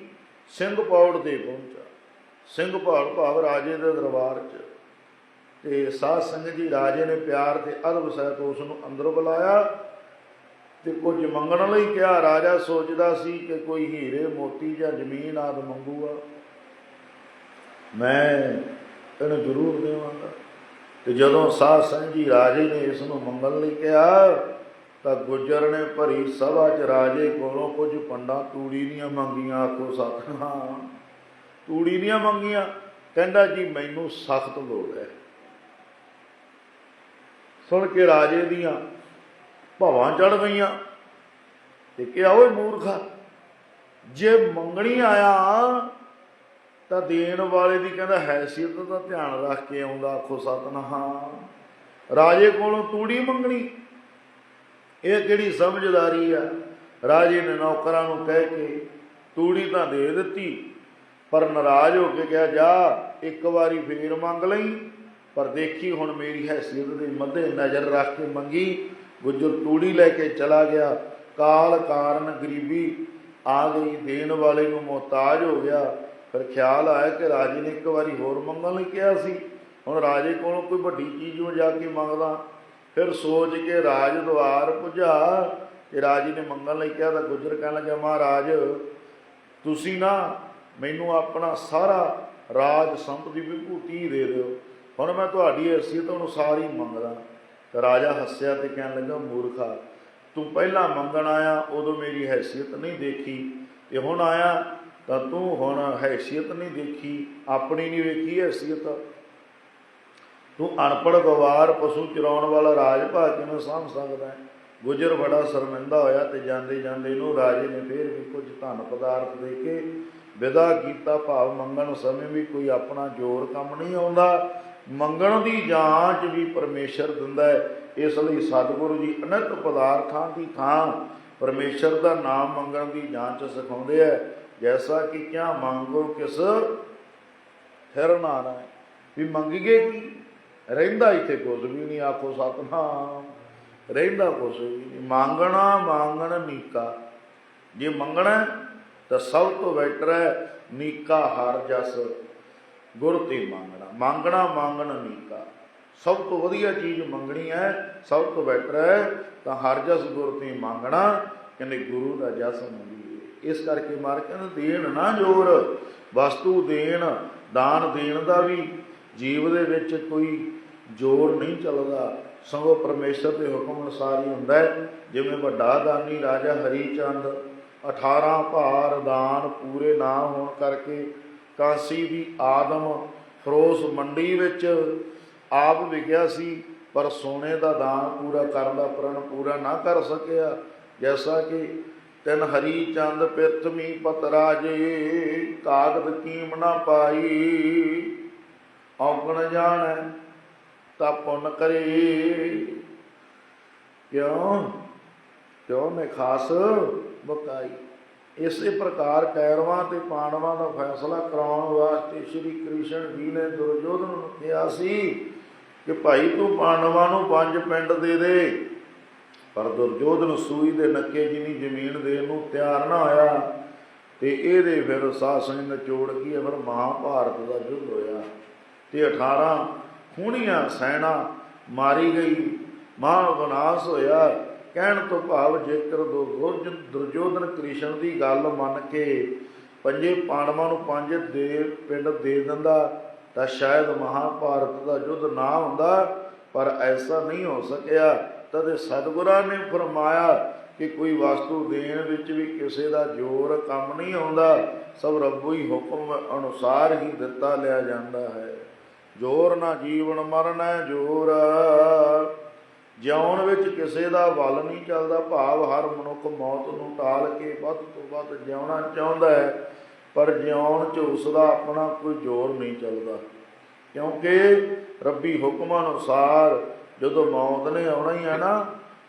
ਸਿੰਘ ਪੌੜ ਦੇ ਪਹੁੰਚਾ। ਸਿੰਘ ਪੌੜ ਭਾਵ ਰਾਜੇ ਦੇ ਦਰਬਾਰ 'ਚ। ਤੇ ਸਾਧ ਸੰਗਤ ਜੀ ਰਾਜੇ ਨੇ ਪਿਆਰ ਤੇ ਅਦਬ ਸਹਿਤ ਉਸ ਨੂੰ ਅੰਦਰ ਬੁਲਾਇਆ ਤੇ ਕੁਝ ਮੰਗਣ ਲਈ ਕਿਹਾ। ਰਾਜਾ ਸੋਚਦਾ ਸੀ ਕਿ ਕੋਈ ਹੀਰੇ ਮੋਤੀ ਜਾਂ ਜ਼ਮੀਨ ਆਦ ਮੰਗੂਗਾ। ਮੈਂ ਇਹਨੂੰ ਜ਼ਰੂਰ ਦੇਵਾਂਗਾ। ਤੇ ਜਦੋਂ ਸਾਧ ਸੰਗਤ ਜੀ ਰਾਜੇ ਨੇ ਇਸ ਨੂੰ ਮੰਗਣ ਲਈ ਕਿਹਾ, ਤਾਂ ਗੁਜਰ ਨੇ ਭਰੀ ਸਭਾ 'ਚ ਰਾਜੇ ਕੋਲੋਂ ਕੁਝ ਪੰਡਾਂ ਤੂੜੀ ਦੀਆਂ ਮੰਗੀਆਂ, ਆਖੋ ਸਤਨਾਮ ਤੂੜੀ ਦੀਆਂ ਮੰਗੀਆਂ? ਕਹਿੰਦਾ, ਜੀ, ਮੈਨੂੰ ਸਖਤ ਲੋੜ ਹੈ। ਸੁਣ ਕੇ ਰਾਜੇ ਦੀਆਂ ਭਾਵਾਂ ਚੜ ਗਈਆਂ ਤੇ ਕਿਹਾ, ਓਏ ਮੂਰਖਾ, ਜੇ ਮੰਗਣੀ ਆਇਆ ਤਾਂ ਦੇਣ ਵਾਲੇ ਦੀ ਕਹਿੰਦਾ ਹੈਸੀਅਤ ਦਾ ਧਿਆਨ ਰੱਖ ਕੇ ਆਉਂਦਾ, ਆਖੋ ਸਤਨਾਮ। ਰਾਜੇ ਕੋਲੋਂ ਤੂੜੀ ਮੰਗਣੀ। ਇਹ ਕਿਹੜੀ ਸਮਝਦਾਰੀ ਆ? ਰਾਜੇ ਨੇ ਨੌਕਰਾਂ ਨੂੰ ਕਹਿ ਕੇ ਤੂੜੀ ਤਾਂ ਦੇ ਦਿੱਤੀ, ਪਰ ਨਾਰਾਜ਼ ਹੋ ਕੇ ਕਿਹਾ, ਜਾ, ਇੱਕ ਵਾਰੀ ਫੇਰ ਮੰਗ ਲਈ। ਪਰ ਦੇਖੀ ਹੁਣ ਮੇਰੀ ਹੈਸੀਅਤ ਦੇ ਮੱਦੇ ਨਜ਼ਰ ਰੱਖ ਕੇ ਮੰਗੀ। ਗੁੱਜਰ ਤੂੜੀ ਲੈ ਕੇ ਚਲਾ ਗਿਆ। ਕਾਲ ਕਾਰਨ ਗਰੀਬੀ ਆ ਗਈ। ਦੇਣ ਵਾਲੇ ਨੂੰ ਮੁਹਤਾਜ ਹੋ ਗਿਆ। ਫਿਰ ਖਿਆਲ ਆਇਆ ਕਿ ਰਾਜੇ ਨੇ ਇੱਕ ਵਾਰੀ ਹੋਰ ਮੰਗਣ ਲਈ ਕਿਹਾ ਸੀ। ਹੁਣ ਰਾਜੇ ਕੋਲੋਂ ਕੋਈ ਵੱਡੀ ਚੀਜ਼ ਨੂੰ ਜਾ ਕੇ ਮੰਗਦਾ। ਫਿਰ ਸੋਚ ਕੇ ਰਾਜ ਦਵਾਰ ਪੁੱਜਾ ਕਿ ਰਾਜੇ ਨੇ ਮੰਗਣ ਲਈ ਕਿਹਾ ਤਾਂ ਗੁਜ਼ਰ ਕਹਿਣ ਲੱਗਾ, ਮਹਾਰਾਜ, ਤੁਸੀਂ ਨਾ ਮੈਨੂੰ ਆਪਣਾ ਸਾਰਾ ਰਾਜ ਸੰਪਤੀ ਵਿਭੂਤੀ ਦੇ ਦਿਓ। ਹੁਣ ਮੈਂ ਤੁਹਾਡੀ ਹੈਸੀਅਤ ਅਨੁਸਾਰ ਹੀ ਮੰਗਦਾ। ਤਾਂ ਰਾਜਾ ਹੱਸਿਆ ਤੇ ਕਹਿਣ ਲੱਗਾ, ਮੂਰਖਾ, ਤੂੰ ਪਹਿਲਾਂ ਮੰਗਣ ਆਇਆ, ਉਦੋਂ ਮੇਰੀ ਹੈਸੀਅਤ ਨਹੀਂ ਦੇਖੀ ਤੇ ਹੁਣ ਆਇਆ ਤਾਂ ਤੂੰ ਹੁਣ ਹੈਸੀਅਤ ਨਹੀਂ ਦੇਖੀ, ਆਪਣੀ ਨਹੀਂ ਵੇਖੀ ਹੈਸੀਅਤ। ਤੂੰ ਅਨਪੜ ਗਵਾਰ, ਪਸ਼ੂ ਚਰਾਉਣ ਵਾਲਾ ਰਾਜ ਭਾ ਕਿਵੇਂ ਸਾਂਭ ਸਕਦਾ ਹੈ? ਗੁਜਰ ਬੜਾ ਸ਼ਰਮਿੰਦਾ ਹੋਇਆ ਤੇ ਜਾਂਦੇ ਜਾਂਦੇ ਨੂੰ ਰਾਜੇ ਨੇ ਫੇਰ ਵੀ ਕੁਝ ਧਨ ਪਦਾਰਥ ਦੇ ਕੇ ਵਿਦਾ ਕੀਤਾ। ਭਾਵ ਮੰਗਣ ਸਮੇਂ ਵੀ ਕੋਈ ਆਪਣਾ ਜ਼ੋਰ ਕੰਮ ਨਹੀਂ ਆਉਂਦਾ। ਮੰਗਣ ਦੀ ਜਾਂਚ ਵੀ ਪਰਮੇਸ਼ਰ ਦਿੰਦਾ ਹੈ। ਇਸ ਲਈ ਸਤਿਗੁਰੂ ਜੀ ਅਨੰਤ ਪਦਾਰਥਾਂ ਦੀ ਥਾਂ ਪਰਮੇਸ਼ਰ ਦਾ ਨਾਮ ਮੰਗਣ ਦੀ ਜਾਂਚ ਸਿਖਾਉਂਦੇ ਆ ਜੈਸਾ ਕਿ ਕਿਆ ਮੰਗੋ ਕਿਸ? ਫਿਰ ਨਾਰਾ ਵੀ ਮੰਗੀਏ ਕੀ? ਰਹਿੰਦਾ ਇੱਥੇ ਕੁਝ ਵੀ ਨਹੀਂ, ਆਖੋ ਸਤਨਾਮ। ਰਹਿੰਦਾ ਕੁਝ ਵੀ ਨਹੀਂ। ਮੰਗਣਾ, ਮੰਗਣ ਨੀਕਾ ਜੇ ਮੰਗਣਾ ਤਾਂ ਸਭ ਤੋਂ ਬੈਟਰ ਹੈ ਨੀਕਾ ਹਰ ਜਸ। ਗੁਰ ਤੇ ਮੰਗਣਾ। ਮੰਗਣਾ, ਮੰਗਣ ਨੀਕਾ ਸਭ ਤੋਂ ਵਧੀਆ ਚੀਜ਼ ਮੰਗਣੀ ਹੈ, ਸਭ ਤੋਂ ਬੈਟਰ ਹੈ, ਤਾਂ ਹਰ ਜਸ ਗੁਰ ਤੇ ਮੰਗਣਾ, ਕਹਿੰਦੇ ਗੁਰੂ ਦਾ ਜਸ ਮੰਗੀ ਇਸ ਕਰਕੇ ਮਾਰ ਕਹਿੰਦੇ ਦੇਣ ਨਾ ਜੋਰ, ਵਸਤੂ ਦੇਣ, ਦਾਨ ਦੇਣ ਦਾ ਵੀ ਜੀਵ ਦੇ ਵਿੱਚ ਕੋਈ ਜੋਰ ਨਹੀਂ ਚੱਲਦਾ। ਸਗੋਂ ਪਰਮੇਸ਼ਰ ਦੇ ਹੁਕਮ ਅਨੁਸਾਰ ਹੀ ਹੁੰਦਾ ਹੈ। ਜਿਵੇਂ ਵੱਡਾ ਦਾਨੀ ਰਾਜਾ ਹਰੀ ਚੰਦ 18 ਭਾਰ ਦਾਨ ਪੂਰੇ ਨਾ ਹੋਣ ਕਰਕੇ ਕਾਂਸੀ ਦੀ ਆਦਮ ਫਰੋਸ ਮੰਡੀ ਵਿੱਚ ਆਪ ਵਿਗਿਆ ਸੀ, ਪਰ ਸੋਨੇ ਦਾ ਦਾਨ ਪੂਰਾ ਕਰਨ ਦਾ ਪ੍ਰਣ ਪੂਰਾ ਨਾ ਕਰ ਸਕਿਆ। ਜੈਸਾ ਕਿ ਤਿਨ ਹਰੀ ਚੰਦ ਪਿਰਥਮੀ ਪਤ ਰਾਜੇ, ਕਾਗਦ ਕੀਮ ਨਾ ਪਾਈ। ਔਗਣ ਜਾਣੈ ਤਾਂ ਪੁੰਨ ਕਰੇ। ਕਿਉਂ? ਕਿਉਂ ਨੇ ਖਾਸ ਬਕਾਈ ਇਸੇ ਪ੍ਰਕਾਰ ਕੈਰਵਾਂ ਤੇ ਪਾਂਡਵਾਂ ਦਾ ਫੈਸਲਾ ਕਰਾਉਣ ਵਾਸਤੇ ਸ੍ਰੀ ਕ੍ਰਿਸ਼ਨ ਜੀ ਨੇ ਦੁਰਯੋਧਨ ਨੂੰ ਕਿਹਾ ਸੀ ਕਿ ਭਾਈ ਤੂੰ ਪਾਂਡਵਾਂ ਨੂੰ ਪੰਜ ਪਿੰਡ ਦੇ ਦੇ। ਪਰ ਦੁਰਯੋਧਨ ਸੂਈ ਦੇ ਨੱਕੇ ਜਿਨੀ ਜ਼ਮੀਨ ਦੇਣ ਨੂੰ ਤਿਆਰ ਨਾ ਹੋਇਆ ਤੇ ਇਹਦੇ ਫਿਰ ਸਾਧ ਸੰਗਤ ਨਿਚੋੜ ਫਿਰ ਮਹਾਭਾਰਤ ਦਾ ਯੁੱਧ ਹੋਇਆ ਤੇ 18 ਖੂਣੀਆਂ ਸੈਨਾ ਮਾਰੀ ਗਈ ਮਹਾ ਵਿਨਾਸ਼ ਹੋਇਆ। ਕਹਿਣ ਤੋਂ ਭਾਵ ਜੇਕਰ ਦੁਰਯੋਧਨ ਦੁਰਯੋਧਨ ਕ੍ਰਿਸ਼ਨ ਦੀ ਗੱਲ ਮੰਨ ਕੇ ਪੰਜੇ ਪਾਂਡਵਾਂ ਨੂੰ ਪੰਜ ਦੇ ਪਿੰਡ ਦੇ ਦਿੰਦਾ, ਤਾਂ ਸ਼ਾਇਦ ਮਹਾਭਾਰਤ ਦਾ ਯੁੱਧ ਨਾ ਹੁੰਦਾ, ਪਰ ਐਸਾ ਨਹੀਂ ਹੋ ਸਕਿਆ। ਤਦ ਸਤਿਗੁਰਾਂ ਨੇ ਫਰਮਾਇਆ ਕਿ ਕੋਈ ਵਸਤੂ ਦੇਣ ਵਿੱਚ ਵੀ ਕਿਸੇ ਦਾ ਜ਼ੋਰ ਕੰਮ ਨਹੀਂ ਆਉਂਦਾ, ਸਭ ਰੱਬੂ ਹੀ ਹੁਕਮ ਅਨੁਸਾਰ ਹੀ ਦਿੱਤਾ ਲਿਆ ਜਾਂਦਾ ਹੈ। ਜੋਰ ਨਾ ਜੀਵਨ ਮਰਨ ਹੈ ਜੋਰ। ਜਿਉਣ ਵਿੱਚ ਕਿਸੇ ਦਾ ਵੱਲ ਨਹੀਂ ਚੱਲਦਾ, ਭਾਵ ਹਰ ਮਨੁੱਖ ਮੌਤ ਨੂੰ ਟਾਲ ਕੇ ਵੱਧ ਤੋਂ ਵੱਧ ਜਿਉਣਾ ਚਾਹੁੰਦਾ ਹੈ, ਪਰ ਜਿਉਣ 'ਚ ਉਸ ਦਾ ਆਪਣਾ ਕੋਈ ਜ਼ੋਰ ਨਹੀਂ ਚੱਲਦਾ। ਕਿਉਂਕਿ ਰੱਬੀ ਹੁਕਮ ਅਨੁਸਾਰ ਜਦੋਂ ਮੌਤ ਨੇ ਆਉਣਾ ਹੀ ਹੈ ਨਾ,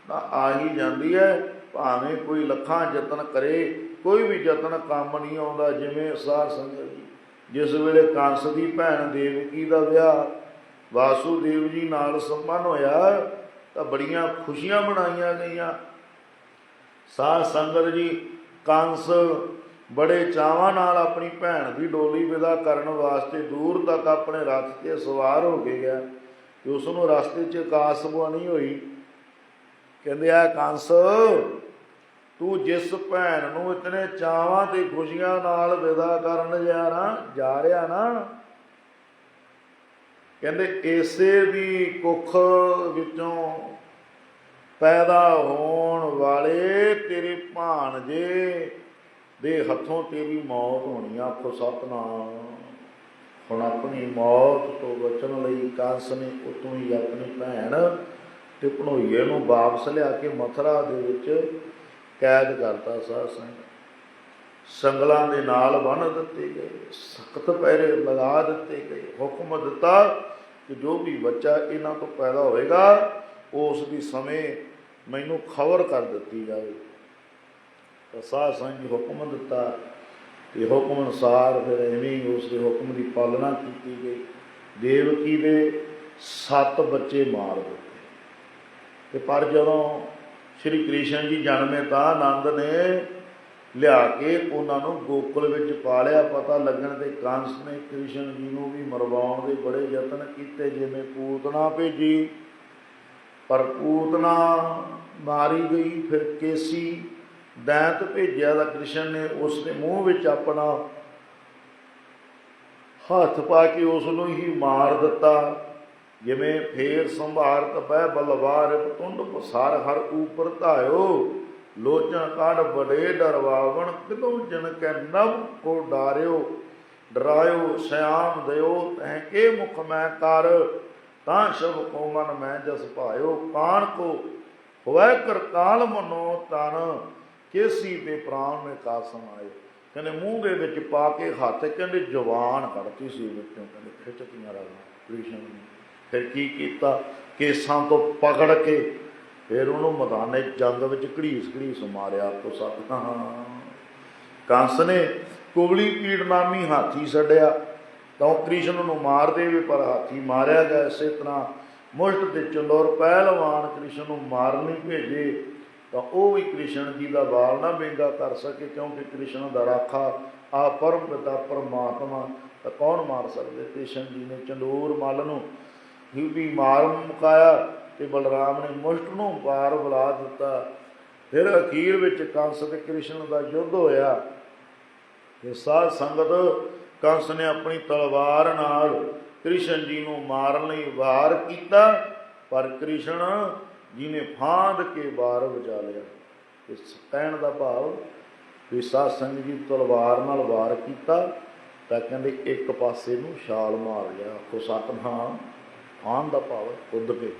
ਤਾਂ ਆ ਹੀ ਜਾਂਦੀ ਹੈ ਭਾਵੇਂ ਕੋਈ ਲੱਖਾਂ ਯਤਨ ਕਰੇ, ਕੋਈ ਵੀ ਯਤਨ ਕੰਮ ਨਹੀਂ ਆਉਂਦਾ, ਜਿਵੇਂ ਸਾਰ ਸੰਗਤ ਜੀ। ਜਿਸ ਵੇਲੇ ਕੰਸ ਦੀ ਭੈਣ ਦੇਵਕੀ ਦਾ ਵਿਆਹ ਵਾਸੂਦੇਵ ਜੀ ਨਾਲ ਸੰਪੰਨ ਹੋਇਆ, ਤਾਂ ਬੜੀਆਂ ਖੁਸ਼ੀਆਂ ਮਨਾਈਆਂ ਗਈਆਂ। ਸਾਧ ਸੰਗਤ ਜੀ, ਕੰਸ ਬੜੇ ਚਾਵਾਂ ਨਾਲ ਆਪਣੀ ਭੈਣ ਦੀ ਡੋਲੀ ਵਿਦਾ ਕਰਨ ਵਾਸਤੇ ਦੂਰ ਤੱਕ ਆਪਣੇ ਰੱਥ ਤੇ ਸਵਾਰ ਹੋ ਕੇ ਗਿਆ। ਤੇ ਉਸ ਨੂੰ ਰਸਤੇ 'ਚ ਕਾਸਬਾਣੀ ਹੋਈ। ਕਹਿੰਦੇ ਆ ਕੰਸ, ਤੂੰ ਜਿਸ ਭੈਣ ਨੂੰ ਇਤਨੇ ਚਾਵਾਂ ਤੇ ਖੁਸ਼ੀਆਂ ਨਾਲ ਵਿਦਾ ਕਰਨ ਜਾ ਨਾ ਜਾ ਰਿਹਾ ਨਾ? ਕਹਿੰਦੇ, ਏਸੇ ਦੀ ਕੁੱਖ ਵਿੱਚੋਂ ਪੈਦਾ ਹੋਣ ਵਾਲੇ ਤੇਰੇ ਭਾਣਜੇ ਦੇ ਹੱਥੋਂ ਤੇਰੀ ਮੌਤ ਹੋਣੀ ਆ। ਆਖੋ, ਸਤਨਾਮ। ਹੁਣ ਆਪਣੀ ਮੌਤ ਤੋਂ ਬਚਣ ਲਈ ਕਾਂਸ ਨੇ ਉਤੋਂ ਹੀ ਆਪਣੀ ਭੈਣ ਤੇ ਭਣੋਈਏ ਨੂੰ ਵਾਪਸ ਲਿਆ ਕੇ ਮਥਰਾ ਦੇ ਵਿੱਚ ਕੈਦ ਕਰਤਾ ਸਾਧ ਸੰਗਤ ਸੰਗਲਾਂ ਦੇ ਨਾਲ ਬੰਨ ਦਿੱਤੇ ਗਏ, ਸਖਤ ਪੈਰੇ ਲਗਾ ਦਿੱਤੇ ਗਏ। ਹੁਕਮ ਦਿੱਤਾ ਕਿ ਜੋ ਵੀ ਬੱਚਾ ਇਹਨਾਂ ਤੋਂ ਪੈਦਾ ਹੋਏਗਾ ਉਸ ਦੀ ਸਮੇਂ ਮੈਨੂੰ ਖਬਰ ਕਰ ਦਿੱਤੀ ਜਾਵੇ। ਤਾਂ ਸਾਧ ਸੰਗਤ ਹੁਕਮ ਦਿੱਤਾ ਤੇ ਹੁਕਮ ਅਨੁਸਾਰ ਫਿਰ ਐਵੇਂ ਹੀ ਉਸ ਦੇ ਹੁਕਮ ਦੀ ਪਾਲਣਾ ਕੀਤੀ ਗਈ। ਦੇਵਕੀ ਦੇ ਸੱਤ ਬੱਚੇ ਮਾਰ ਦਿੱਤੇ। ਤੇ ਪਰ ਜਦੋਂ ਸ਼੍ਰੀ ਕ੍ਰਿਸ਼ਨ ਜੀ ਜਨਮੇ ਤਾਂ ਆਨੰਦ ਨੇ ਲਿਆ ਕੇ ਉਹਨਾਂ ਨੂੰ ਗੋਕੁਲ ਵਿੱਚ ਪਾਲਿਆ। ਪਤਾ ਲੱਗਣ ਤੇ ਕੰਸ ਨੇ ਕ੍ਰਿਸ਼ਨ ਜੀ ਨੂੰ ਵੀ ਮਰਵਾਉਣ ਦੇ ਬੜੇ ਯਤਨ ਕੀਤੇ, ਜਿਵੇਂ ਪੂਤਨਾ ਭੇਜੀ। ਪਰ ਪੂਤਨਾ ਮਾਰੀ ਗਈ, ਫਿਰ ਕੇਸੀ ਦੈਂਤ ਭੇਜਿਆ ਦਾ ਕ੍ਰਿਸ਼ਨ ਨੇ, ਉਸ ਦੇ ਮੂੰਹ ਵਿੱਚ ਆਪਣਾ ਹੱਥ ਪਾ ਕੇ ਉਸ ਨੂੰ ਹੀ ਮਾਰ ਦਿੱਤਾ। ਜਿਵੇਂ ਫੇਰ ਸੰਭਾਰਤ ਪੈ ਬਲਵਾਰ, ਤੁੰਡ ਪਸਾਰ ਹਰ ਉਪਰ ਧਾਇਓ। ਲੋਚਨ ਕਾਢ ਬੜੇ ਡਰਵਾਵਣ, ਕਿਦੋਂ ਜਨ ਕੈ ਨਵ ਕੋ ਡਾਰਿਓ। ਡਰਾਇਓ, ਸਿਆਮ ਦਿਓ ਤਹਿ ਕੇ ਮੁਖ ਮੈਂ ਕਰ। ਤਾਂ ਸ਼ਬ ਕੋ ਮਨ ਮੈਂ ਜਸ ਭਾਇਓ, ਕਾਣ ਕੋ ਹੋਇ ਕਰ ਕਾਲ ਮਨੋ ਤਨ। ਕੇਸੀ ਤੇ ਪ੍ਰਾਣ ਨੇ ਕਾਸਮ ਆਏ ਕਹਿੰਦੇ ਮੂੰਹ ਦੇ ਵਿੱਚ ਪਾ ਕੇ ਹੱਥ, ਕਹਿੰਦੇ ਜਵਾਨ ਕੱਢਤੀ ਸੀ ਵਿੱਚੋਂ, ਕਹਿੰਦੇ ਖਿੱਚਤੀਆਂ ਰਗਾਂ ਕ੍ਰਿਸ਼ਨ ਨੇ। ਫਿਰ ਕੀ ਕੀਤਾ? ਕੇਸਾਂ ਤੋਂ ਪਕੜ ਕੇ ਫਿਰ ਉਹਨੂੰ ਮੈਦਾਨੇ ਜੰਗ ਵਿੱਚ ਘੜੀਸ ਘੜੀਸ ਮਾਰਿਆ, ਤੋ ਸਤਨਾਮ ਕੰਸ ਨੇ ਕੁਬਲੀ ਪੀੜ ਨਾਮੀ ਹਾਥੀ ਛੱਡਿਆ। ਤਾਂ ਉਹ ਕ੍ਰਿਸ਼ਨ ਨੂੰ ਮਾਰ ਦੇਵੇ, ਪਰ ਹਾਥੀ ਮਾਰਿਆ ਗਿਆ ਇਸੇ ਤਰ੍ਹਾਂ। ਮੁਸ਼ਟ ਤੇ ਚੰਦੋਰ ਪਹਿਲਵਾਨ ਕ੍ਰਿਸ਼ਨ ਨੂੰ ਮਾਰਨ ਲਈ ਭੇਜੇ। ਤਾਂ ਉਹ ਵੀ ਕ੍ਰਿਸ਼ਨ ਜੀ ਦਾ ਵਾਲ ਨਾ ਬੇਗਾ ਕਰ ਸਕੇ, ਕਿਉਂਕਿ ਕ੍ਰਿਸ਼ਨ ਦਾ ਰਾਖਾ ਆ ਪਰਮ ਪਿਤਾ ਪਰਮਾਤਮਾ, ਤਾਂ ਕੌਣ ਮਾਰ ਸਕਦੇ? ਕ੍ਰਿਸ਼ਨ ਜੀ ਨੇ ਚੰਦੋਰ ਮਲ ਨੂੰ ਹੀ ਵੀ ਮਾਰ ਮੁਕਾਇਆ ਤੇ ਬਲਰਾਮ ਨੇ ਮੁਸ਼ਟ ਨੂੰ ਪਾਰ ਬੁਲਾ ਦਿੱਤਾ। ਫਿਰ ਅਖੀਰ ਵਿੱਚ ਕੰਸ ਤੇ ਕ੍ਰਿਸ਼ਨ ਦਾ ਯੁੱਧ ਹੋਇਆ। ਤੇ ਸਾਧ ਸੰਗਤ ਕੰਸ ਨੇ ਆਪਣੀ ਤਲਵਾਰ ਨਾਲ ਕ੍ਰਿਸ਼ਨ ਜੀ ਨੂੰ ਮਾਰਨ ਲਈ ਵਾਰ ਕੀਤਾ, ਪਰ ਕ੍ਰਿਸ਼ਨ ਜੀ ਫਾਂਦ ਕੇ ਵਾਰ ਵਜਾ ਲਿਆ। ਇਸ ਕਹਿਣ ਦਾ ਭਾਵ ਵੀ ਸਾਧ ਸੰਗਤ ਜੀ ਤਲਵਾਰ ਨਾਲ ਵਾਰ ਕੀਤਾ ਤਾਂ ਕਹਿੰਦੇ ਇੱਕ ਪਾਸੇ ਨੂੰ ਛਾਲ ਮਾਰ ਲਿਆ। ਕੋ ਸਤਨਾਮ ਫਾਂਦ ਦਾ ਭਾਵ ਉੱਡ ਕੇ।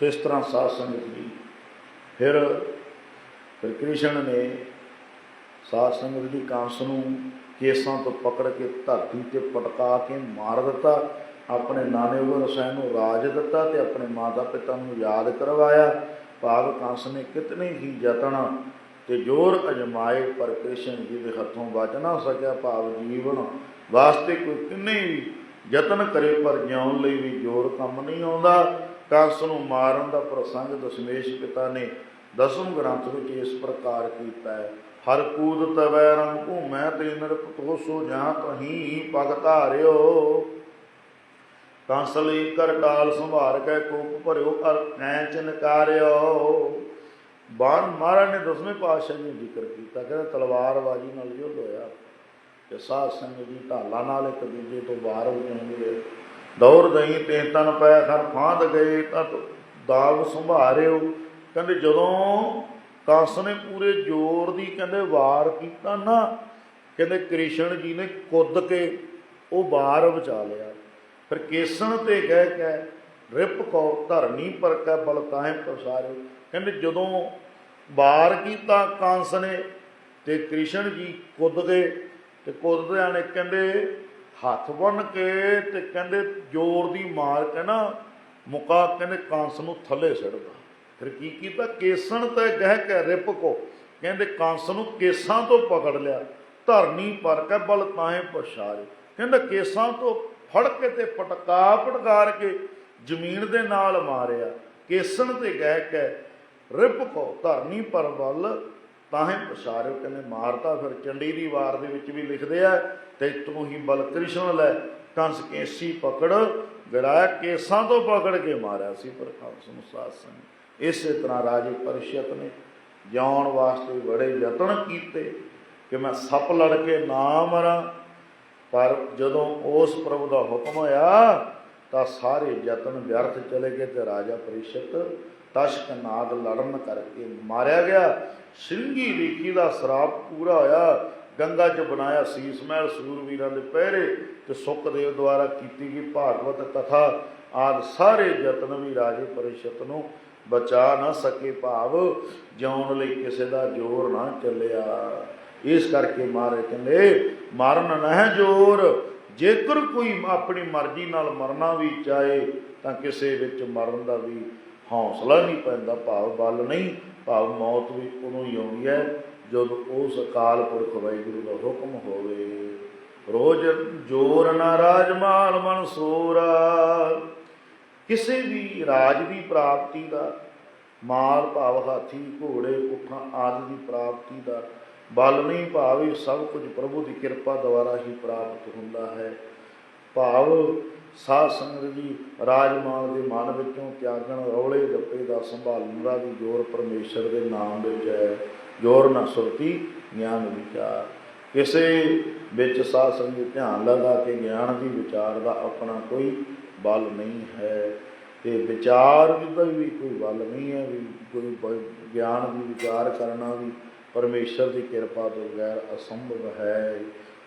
ਸੋ ਇਸ ਤਰ੍ਹਾਂ ਸਾਧ ਸੰਗਤ ਜੀ ਫਿਰ ਫਿਰ ਕ੍ਰਿਸ਼ਨ ਨੇ ਸਾਧ ਸੰਗਤ ਦੀ ਕਾਂਸ ਨੂੰ ਕੇਸਾਂ ਤੋਂ ਪਕੜ ਕੇ ਧਰਤੀ ਤੇ ਪਟਕਾ ਕੇ ਮਾਰ ਦਿੱਤਾ। ਆਪਣੇ ਨਾਨੇ ਉਹ ਰਸਾਇਣ ਨੂੰ ਰਾਜ ਦਿੱਤਾ ਤੇ ਆਪਣੇ ਮਾਤਾ ਪਿਤਾ ਨੂੰ ਯਾਦ ਕਰਵਾਇਆ। ਭਾਵ ਕੰਸ ਨੇ ਕਿਤਨੇ ਹੀ ਯਤਨ ਤੇ ਜੋਰ ਅਜਮਾਏ, ਪਰ ਕ੍ਰਿਸ਼ਨ ਜੀ ਦੇ ਹੱਥੋਂ ਬਚ ਨਾ ਸਕਿਆ। ਭਾਵ ਜੀਵਨ ਵਾਸਤੇ ਕੋਈ ਕਿੰਨੇ ਵੀ ਯਤਨ ਕਰੇ, ਪਰ ਜਿਉਣ ਲਈ ਵੀ ਜੋਰ ਕੰਮ ਨਹੀਂ ਆਉਂਦਾ। ਕੰਸ ਨੂੰ ਮਾਰਨ ਦਾ ਪ੍ਰਸੰਗ ਦਸ਼ਮੇਸ਼ ਪਿਤਾ ਨੇ ਦਸਮ ਗ੍ਰੰਥ ਵਿੱਚ ਇਸ ਪ੍ਰਕਾਰ ਕੀਤਾ ਹੈ। ਹਰ ਕੂਦ ਤਵੈ ਰੰਗ ਘੂਮੈ ਤੇ ਨਿਰਪਤੋ ਸੋ ਜਾਂ ਤਹੀਂ ਪਗ ਧਾਰਿਓ ਕੰਸ ਲਈ ਕਰ ਟਾਲ ਸੰਭਾਰ ਕੇ ਕੋਪ ਭਰਿਓ ਕਰ ਕੈ ਚਨਕਾਰਿਓ। ਬਾਣ ਮਹਾਰਾਜ ਨੇ ਦਸਵੇਂ ਪਾਤਸ਼ਾਹ ਜੀ ਜ਼ਿਕਰ ਕੀਤਾ, ਕਹਿੰਦਾ ਤਲਵਾਰਬਾਜ਼ੀ ਨਾਲ ਯੁੱਧ ਹੋਇਆ ਤੇ ਸਾਧ ਸੰਗਤ ਜੀ ਢਾਲਾਂ ਨਾਲ ਇੱਕ ਦੂਜੇ ਤੋਂ ਬਾਹਰ ਹੋ ਜਾਂਦੇ। ਦੌੜ ਦਈ ਤੇ ਤਨ ਪੈ ਖਰ ਫਾਂਦ ਗਏ ਤਾਂ ਦਾਗ ਸੰਭਾਰਿਓ। ਕਹਿੰਦੇ ਜਦੋਂ ਕੰਸ ਨੇ ਪੂਰੇ ਜ਼ੋਰ ਦੀ ਕਹਿੰਦੇ ਵਾਰ ਕੀਤਾ ਨਾ, ਕਹਿੰਦੇ ਕ੍ਰਿਸ਼ਨ ਜੀ ਨੇ ਕੁੱਦ ਕੇ ਉਹ ਵਾਰ ਬਚਾ ਲਿਆ। ਫਿਰ ਕੇਸਣ ਤੇ ਕਹਿ ਕੇ ਰਿਪ ਕੋ ਧਰਨੀ ਪਰ ਕੈ ਬਲ ਤਾਹੇ ਪ੍ਰਸਾਰਿਓ ਕਹਿੰਦੇ ਜਦੋਂ ਵਾਰ ਕੀਤਾ ਕੰਸ ਨੇ ਤੇ ਕ੍ਰਿਸ਼ਨ ਜੀ ਕੁੱਦ ਗਏ ਤੇ ਕੁੱਦਦਿਆਂ ਨੇ ਕਹਿੰਦੇ, ਹੱਥ ਬੰਨ ਕੇ, ਤੇ ਕਹਿੰਦੇ ਜ਼ੋਰ ਦੀ ਮਾਰ ਕੇ ਨਾ ਮੁਕਾ ਕਹਿੰਦੇ ਕੰਸ ਨੂੰ ਥੱਲੇ ਸਿੱਟਦਾ। ਫਿਰ ਕੀ ਕੀਤਾ? ਕੇਸਣ ਤੇ ਗਹਿ ਕੇ ਰਿਪ ਕੋ ਕਹਿੰਦੇ ਕੰਸ ਨੂੰ ਕੇਸਾਂ ਤੋਂ ਪਕੜ ਲਿਆ। ਧਰਨੀ ਪਰ ਕੇ ਬਲ ਤਾਹੇ ਪਛਾਰੇ ਕਹਿੰਦਾ ਕੇਸਾਂ ਤੋਂ ਫੜ ਕੇ ਤੇ ਪਟਕਾ ਪਟਕਾਰ ਕੇ ਜ਼ਮੀਨ ਦੇ ਨਾਲ ਮਾਰਿਆ। ਕੇਸਣ ਤੇ ਗਹਿ ਕੇ ਰਿਪ ਕੋ ਧਰਨੀ ਪਰ ਬਲ ਤਾਹੇ ਪਛਾਰੇ ਕਹਿੰਦੇ ਮਾਰਤਾ ਫਿਰ ਚੰਡੀ ਦੀ ਵਾਰ ਦੇ ਵਿੱਚ ਵੀ ਲਿਖਦੇ ਆ, ਤੇ ਤੂੰ ਹੀ ਬਲ ਕ੍ਰਿਸ਼ਨ ਲੈ, ਕੰਸ ਕੇਸੀ ਪਕੜ ਗੜਾਇਆ ਕੇਸਾਂ ਤੋਂ ਪਕੜ ਕੇ ਮਾਰਿਆ ਸੀ ਪਰ ਕੰਸ ਨੂੰ ਸਾਧ ਇਸੇ ਤਰ੍ਹਾਂ ਰਾਜੇ ਪਰਿਸ਼ਤ ਨੇ ਜਿਉਣ ਵਾਸਤੇ ਬੜੇ ਯਤਨ ਕੀਤੇ ਕਿ ਮੈਂ ਸੱਪ ਲੜ ਕੇ ਨਾ ਮਰਾਂ ਪਰ ਜਦੋਂ ਉਸ ਪ੍ਰਭੂ ਦਾ ਹੁਕਮ ਹੋਇਆ, ਤਾਂ ਸਾਰੇ ਯਤਨ ਵਿਅਰਥ ਚਲੇ ਗਏ ਤੇ ਰਾਜਾ ਪਰਿਸ਼ਤ ਤਸ਼ਕ ਨਾਗ ਲੜਨ ਕਰਕੇ ਮਾਰਿਆ ਗਿਆ। ਸਿੰਘੀ ਰੀਕੀ ਦਾ ਸਰਾਪ ਪੂਰਾ ਹੋਇਆ। ਗੰਗਾ 'ਚ ਬਣਾਇਆ ਸੀਸ ਮਹਿਲ ਸੂਰਵੀਰਾਂ ਦੇ ਪਹਿਰੇ ਤੇ ਸੁਖਦੇਵ ਦੁਆਰਾ ਕੀਤੀ ਗਈ ਭਾਗਵਤ ਕਥਾ ਆਦ ਸਾਰੇ ਯਤਨ ਵੀ ਰਾਜੇ ਪਰਿਸ਼ਤ ਨੂੰ ਬਚਾ ਨਾ ਸਕੇ ਭਾਵ ਜਿਉਣ ਲਈ ਕਿਸੇ ਦਾ ਜ਼ੋਰ ਨਾ ਚੱਲਿਆ। ਇਸ ਕਰਕੇ ਮਾਰੇ ਕਹਿੰਦੇ, ਮਰਨ ਨਹਿ ਜ਼ੋਰ। ਜੇਕਰ ਕੋਈ ਆਪਣੀ ਮਰਜ਼ੀ ਨਾਲ ਮਰਨਾ ਵੀ ਚਾਹੇ, ਤਾਂ ਕਿਸੇ ਵਿੱਚ ਮਰਨ ਦਾ ਵੀ ਹੌਸਲਾ ਨਹੀਂ ਪੈਂਦਾ। ਭਾਵ ਬਲ ਨਹੀਂ, ਭਾਵ ਮੌਤ ਵੀ ਉਦੋਂ ਹੀ ਆਉਂਦੀ ਹੈ। ਜਦੋਂ ਉਸ ਅਕਾਲ ਪੁਰਖ ਵਾਹਿਗੁਰੂ ਦਾ ਹੁਕਮ ਹੋਵੇ, ਰੋਜ਼ ਜੋਰ ਨਾ ਰਾਜਮਾਲ ਮਨਸੂਰਾ ਕਿਸੇ ਵੀ ਰਾਜ ਦੀ ਪ੍ਰਾਪਤੀ ਦਾ, ਮਾਲ ਭਾਵ ਹਾਥੀ, ਘੋੜੇ ਉਠਾਂ ਆਦਿ ਦੀ ਪ੍ਰਾਪਤੀ ਦਾ ਬਲ ਨਹੀਂ ਭਾਵ ਇਹ ਸਭ ਕੁਝ ਪ੍ਰਭੂ ਦੀ ਕਿਰਪਾ ਦੁਆਰਾ ਹੀ ਪ੍ਰਾਪਤ ਹੁੰਦਾ ਹੈ। ਭਾਵ ਸਾਧ ਸੰਗਤ ਜੀ ਰਾਜਮਾਲ ਦੇ ਮਨ ਵਿੱਚੋਂ ਤਿਆਗਣ ਰੌਲੇ ਗੱਪੇ ਦਾ ਸੰਭਾਲਣ ਦਾ ਵੀ ਜੋਰ ਪਰਮੇਸ਼ਰ ਦੇ ਨਾਮ ਵਿੱਚ ਹੈ। ਜੋਰ ਨਾ ਸੁਰਤੀ, ਗਿਆਨ ਵਿਚਾਰ। ਕਿਸੇ ਵਿੱਚ ਸਾਧ ਸੰਗਤ ਧਿਆਨ ਲਗਾ ਕੇ ਗਿਆਨ ਦੀ ਵਿਚਾਰ ਦਾ ਆਪਣਾ ਕੋਈ ਬਲ ਨਹੀਂ ਹੈ। ਤੇ ਵਿਚਾਰ ਦੀ ਵੀ ਕੋਈ ਬਲ ਨਹੀਂ ਹੈ, ਵੀ ਕੋਈ ਗਿਆਨ ਦੀ ਵਿਚਾਰ ਕਰਨਾ ਵੀ ਪਰਮੇਸ਼ਰ ਦੀ ਕਿਰਪਾ ਤੋਂ ਬਗੈਰ ਅਸੰਭਵ ਹੈ।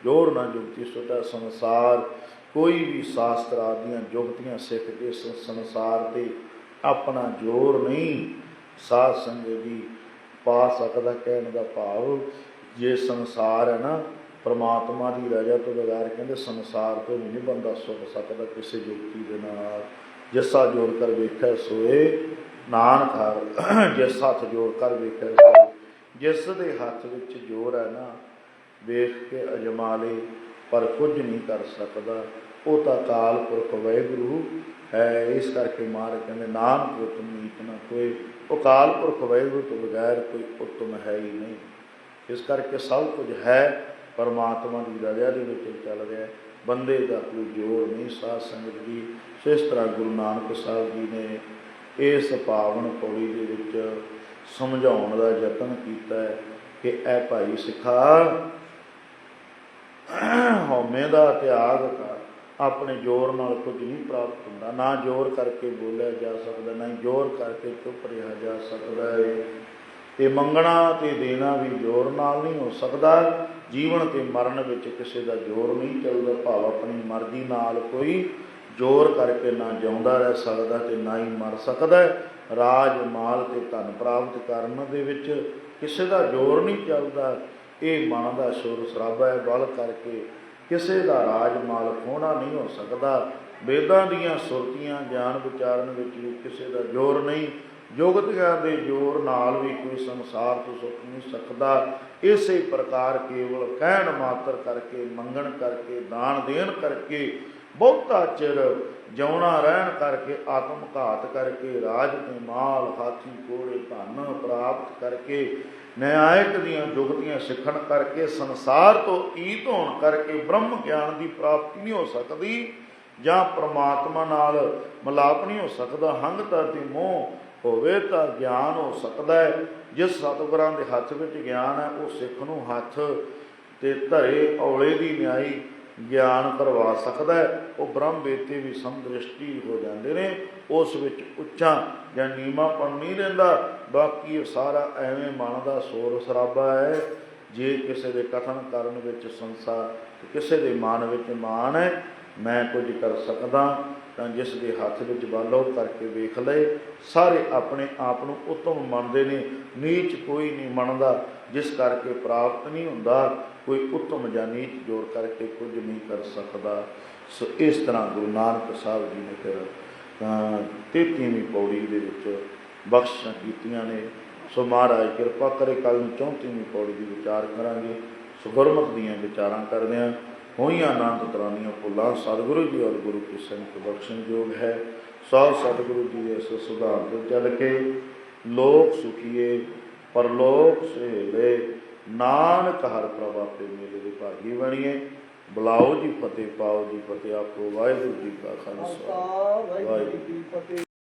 ਜੋਰ ਨਾ ਜੁਗਤੀ ਸੁਟਾ ਸੰਸਾਰ। ਕੋਈ ਵੀ ਸ਼ਾਸਤਰ ਆਦੀਆਂ ਜੁਗਤੀਆਂ ਸਿੱਖ ਕੇ ਸੰਸਾਰ ਤੇ ਆਪਣਾ ਜੋਰ ਨਹੀਂ ਸਾਧ ਸੰਗਤ ਜੀ ਪਾ ਸਕਦਾ ਕਹਿਣ ਦਾ ਭਾਵ, ਜੇ ਸੰਸਾਰ ਹੈ ਨਾ, ਪਰਮਾਤਮਾ ਦੀ ਰਜ਼ਾ ਤੋਂ ਬਗੈਰ ਕਹਿੰਦੇ ਸੰਸਾਰ ਤੋਂ ਨਹੀਂ ਬੰਦਾ ਸੁੱਖ ਸਕਦਾ ਕਿਸੇ ਜੁਗਤੀ ਦੇ ਨਾਲ। ਜਿਸਾ ਜੋੜ ਕਰ ਵੇਖੈ ਸੋਏ। ਨਾਨਕ ਹਰ ਜਿਸ ਹੱਥ ਜੋੜ ਕਰ ਵੇਖੈ ਸੋਏ। ਜਿਸ ਦੇ ਹੱਥ ਵਿੱਚ ਜੋਰ ਹੈ ਨਾ, ਵੇਖ ਕੇ ਅਜਮਾ ਲੇ ਪਰ ਕੁਝ ਨਹੀਂ ਕਰ ਸਕਦਾ। ਉਹ ਤਾਂ ਕਾਲ ਪੁਰਖ ਵਾਹਿਗੁਰੂ ਹੈ, ਇਸ ਕਰਕੇ ਮਾਰ ਕਹਿੰਦੇ ਨਾਮ ਉਤਮ ਨੀਤ ਨਾ ਕੋਈ ਉਹ ਕਾਲ ਪੁਰਖ ਵਾਹਿਗੁਰੂ ਤੋਂ ਬਗੈਰ ਕੋਈ ਉਤਮ ਹੈ ਹੀ ਨਹੀਂ। ਇਸ ਕਰਕੇ ਸਭ ਕੁਝ ਹੈ, ਪਰਮਾਤਮਾ ਦੀ ਰਜ਼ਾ ਦੇ ਵਿੱਚ ਚੱਲ ਰਿਹਾ ਬੰਦੇ ਦਾ ਕੋਈ ਜੋਰ ਨਹੀਂ, ਸਾਧ ਸੰਗਤ ਜੀ ਸੋ ਇਸ ਤਰ੍ਹਾਂ ਗੁਰੂ ਨਾਨਕ ਸਾਹਿਬ ਜੀ ਨੇ ਇਸ ਪਾਵਨ ਪੌੜੀ ਦੇ ਵਿੱਚ ਸਮਝਾਉਣ ਦਾ ਯਤਨ ਕੀਤਾ ਹੈ ਕਿ ਇਹ ਭਾਈ ਸਿੱਖਾ, ਹਉਮੈ ਦਾ ਤਿਆਗ ਕਰ। ਆਪਣੇ ਜ਼ੋਰ ਨਾਲ ਕੁਝ ਨਹੀਂ ਪ੍ਰਾਪਤ ਹੁੰਦਾ। ਨਾ ਜ਼ੋਰ ਕਰਕੇ ਬੋਲਿਆ ਜਾ ਸਕਦਾ, ਨਾ ਹੀ ਜ਼ੋਰ ਕਰਕੇ ਚੁੱਪ ਰਿਹਾ ਜਾ ਸਕਦਾ ਹੈ ਤੇ ਮੰਗਣਾ ਤੇ ਦੇਣਾ ਵੀ ਜ਼ੋਰ ਨਾਲ ਨਹੀਂ ਹੋ ਸਕਦਾ। ਜੀਵਨ ਤੇ ਮਰਨ ਵਿੱਚ ਕਿਸੇ ਦਾ ਜ਼ੋਰ ਨਹੀਂ ਚੱਲਦਾ। ਭਾਵ ਆਪਣੀ ਮਰਜ਼ੀ ਨਾਲ ਕੋਈ ਜ਼ੋਰ ਕਰਕੇ ਨਾ ਜਿਉਂਦਾ ਰਹਿ ਸਕਦਾ ਤੇ ਨਾ ਹੀ ਮਰ ਸਕਦਾ। ਰਾਜ, ਮਾਲ ਤੇ ਧਨ ਪ੍ਰਾਪਤ ਕਰਨ ਦੇ ਵਿੱਚ ਕਿਸੇ ਦਾ ਜ਼ੋਰ ਨਹੀਂ ਚੱਲਦਾ। ਇਹ ਮਨ ਦਾ ਸੁਰ ਸਰਾਬਾ ਹੈ, ਬਲ ਕਰਕੇ ਕਿਸੇ ਦਾ ਰਾਜ, ਮਾਲ ਖੋਣਾ ਨਹੀਂ ਹੋ ਸਕਦਾ। ਵੇਦਾਂ ਦੀਆਂ ਸੁਰਤੀਆਂ ਗਿਆਨ ਵਿਚਾਰਨ ਵਿੱਚ ਵੀ ਕਿਸੇ ਦਾ ਜ਼ੋਰ ਨਹੀਂ। ਜੁਗਤਿਆਂ ਦੇ ਜ਼ੋਰ ਨਾਲ ਵੀ ਕੋਈ ਸੰਸਾਰ ਤੋਂ ਸੁੱਖ ਨਹੀਂ ਸਕਦਾ। ਇਸੇ ਪ੍ਰਕਾਰ ਕੇਵਲ ਕਹਿਣ ਮਾਤਰ ਕਰਕੇ, ਮੰਗਣ ਕਰਕੇ, ਦਾਨ ਦੇਣ ਕਰਕੇ ਬਹੁਤਾ ਚਿਰ ਜਿਉਣਾ ਰਹਿਣ ਕਰਕੇ, ਆਤਮ ਘਾਤ ਕਰਕੇ, ਰਾਜ ਤੇ ਮਾਲ, ਹਾਥੀ, ਘੋੜੇ, ਧਨ ਪ੍ਰਾਪਤ ਕਰਕੇ, ਨਿਆਇਕ ਦੀਆਂ ਜੁਗਤੀਆਂ ਸਿੱਖਣ ਕਰਕੇ, ਸੰਸਾਰ ਤੋਂ ਈਤ ਹੋਣ ਕਰਕੇ, ਬ੍ਰਹਮ ਗਿਆਨ ਦੀ ਪ੍ਰਾਪਤੀ ਨਹੀਂ ਹੋ ਸਕਦੀ ਜਾਂ ਪ੍ਰਮਾਤਮਾ ਨਾਲ ਮਿਲਾਪ ਨਹੀਂ ਹੋ ਸਕਦਾ। ਹੰਗਤਾ ਤੇ ਮੋਹ ਹੋਵੇ ਤਾਂ ਗਿਆਨ ਹੋ ਸਕਦਾ ਹੈ। ਜਿਸ ਸਤਿਗੁਰਾਂ ਦੇ ਹੱਥ ਵਿੱਚ ਗਿਆਨ ਹੈ, ਉਹ ਸਿੱਖ ਨੂੰ ਹੱਥ ਤੇ ਧਰੇ ਔਲੇ ਦੀ ਨਿਆਈ ਗਿਆਨ ਕਰਵਾ ਸਕਦਾ ਹੈ। ਉਹ ਬ੍ਰਹਮ ਵੇਤੇ ਵੀ ਸੰਦ੍ਰਿਸ਼ਟੀ ਹੋ ਜਾਂਦੇ ਨੇ। ਉਸ ਵਿੱਚ ਉੱਚਾ ਜਾਂ ਨੀਵਾਂਪਣ ਨਹੀਂ ਰਹਿੰਦਾ। ਬਾਕੀ ਇਹ ਸਾਰਾ ਐਵੇਂ ਮਨ ਦਾ ਸੋਰ ਸਰਾਬਾ ਹੈ। ਜੇ ਕਿਸੇ ਦੇ ਕਥਨ ਕਰਨ ਵਿੱਚ ਸੰਸਾਰ, ਕਿਸੇ ਦੇ ਮਨ ਵਿੱਚ ਮਾਨ ਹੈ, ਮੈਂ ਕੁਝ ਕਰ ਸਕਦਾ, ਤਾਂ ਜਿਸ ਦੇ ਹੱਥ ਵਿੱਚ ਬਾਲੋ ਕਰਕੇ ਵੇਖ ਲਏ ਸਾਰੇ ਆਪਣੇ ਆਪ ਨੂੰ ਉਤਮ ਮੰਨਦੇ ਨੇ। ਨੀਚ ਕੋਈ ਨਹੀਂ ਮੰਨਦਾ, ਜਿਸ ਕਰਕੇ ਪ੍ਰਾਪਤ ਨਹੀਂ ਹੁੰਦਾ। ਕੋਈ ਉਤਮ ਜਾਂ ਨੀਚ ਜੋੜ ਕਰਕੇ ਕੁਝ ਨਹੀਂ ਕਰ ਸਕਦਾ। ਸੋ ਇਸ ਤਰ੍ਹਾਂ ਗੁਰੂ ਨਾਨਕ ਸਾਹਿਬ ਜੀ ਨੇ ਫਿਰ ਤਾਂ 33ਵੀਂ ਪੌੜੀ ਦੇ ਵਿੱਚ ਬਖਸ਼ਾਂ ਕੀਤੀਆਂ ਨੇ। ਸੋ ਮਹਾਰਾਜ ਕਿਰਪਾ ਕਰੇ ਕੱਲ ਨੂੰ 34ਵੀਂ ਪੌੜੀ ਦੀ ਵਿਚਾਰ ਕਰਾਂਗੇ। ਸੋ ਗੁਰਮਤਿ ਦੀਆਂ ਵਿਚਾਰਾਂ ਕਰਦੇ ਹਾਂ। ਹੋਈਆਂ ਆਨੰਦ ਤਰਾਨੀਆਂ ਭੁੱਲਾਂ ਸਤਿਗੁਰੂ ਜੀ ਔਰ ਗੁਰੂ ਕੀ ਸੰਗਤ ਬਖਸ਼ਣ ਯੋਗ ਹੈ। ਸੋ ਸਤਿਗੁਰੂ ਜੀ ਦੇ ਇਸ ਸੁਧਾਰ ਤੇ ਚੱਲ ਕੇ ਲੋਕ ਸੁਖੀਏ, ਪਰਲੋਕ ਸੇਲੇ ਨਾਨਕ ਹਰ ਪ੍ਰਭ ਆਪੇ ਮੇਲੇ ਦੇ ਭਾਗੀ ਬਣੀਏ। ਬੁਲਾਓ ਜੀ ਫਤਿਹ, ਪਾਓ ਜੀ ਫਤਿਹ, ਆਪੋ ਵਾਹਿਗੁਰੂ ਜੀ ਕਾ ਖਾਲਸਾ। ਵਾਹਿਗੁਰੂ ਜੀ ਫਤਿਹ।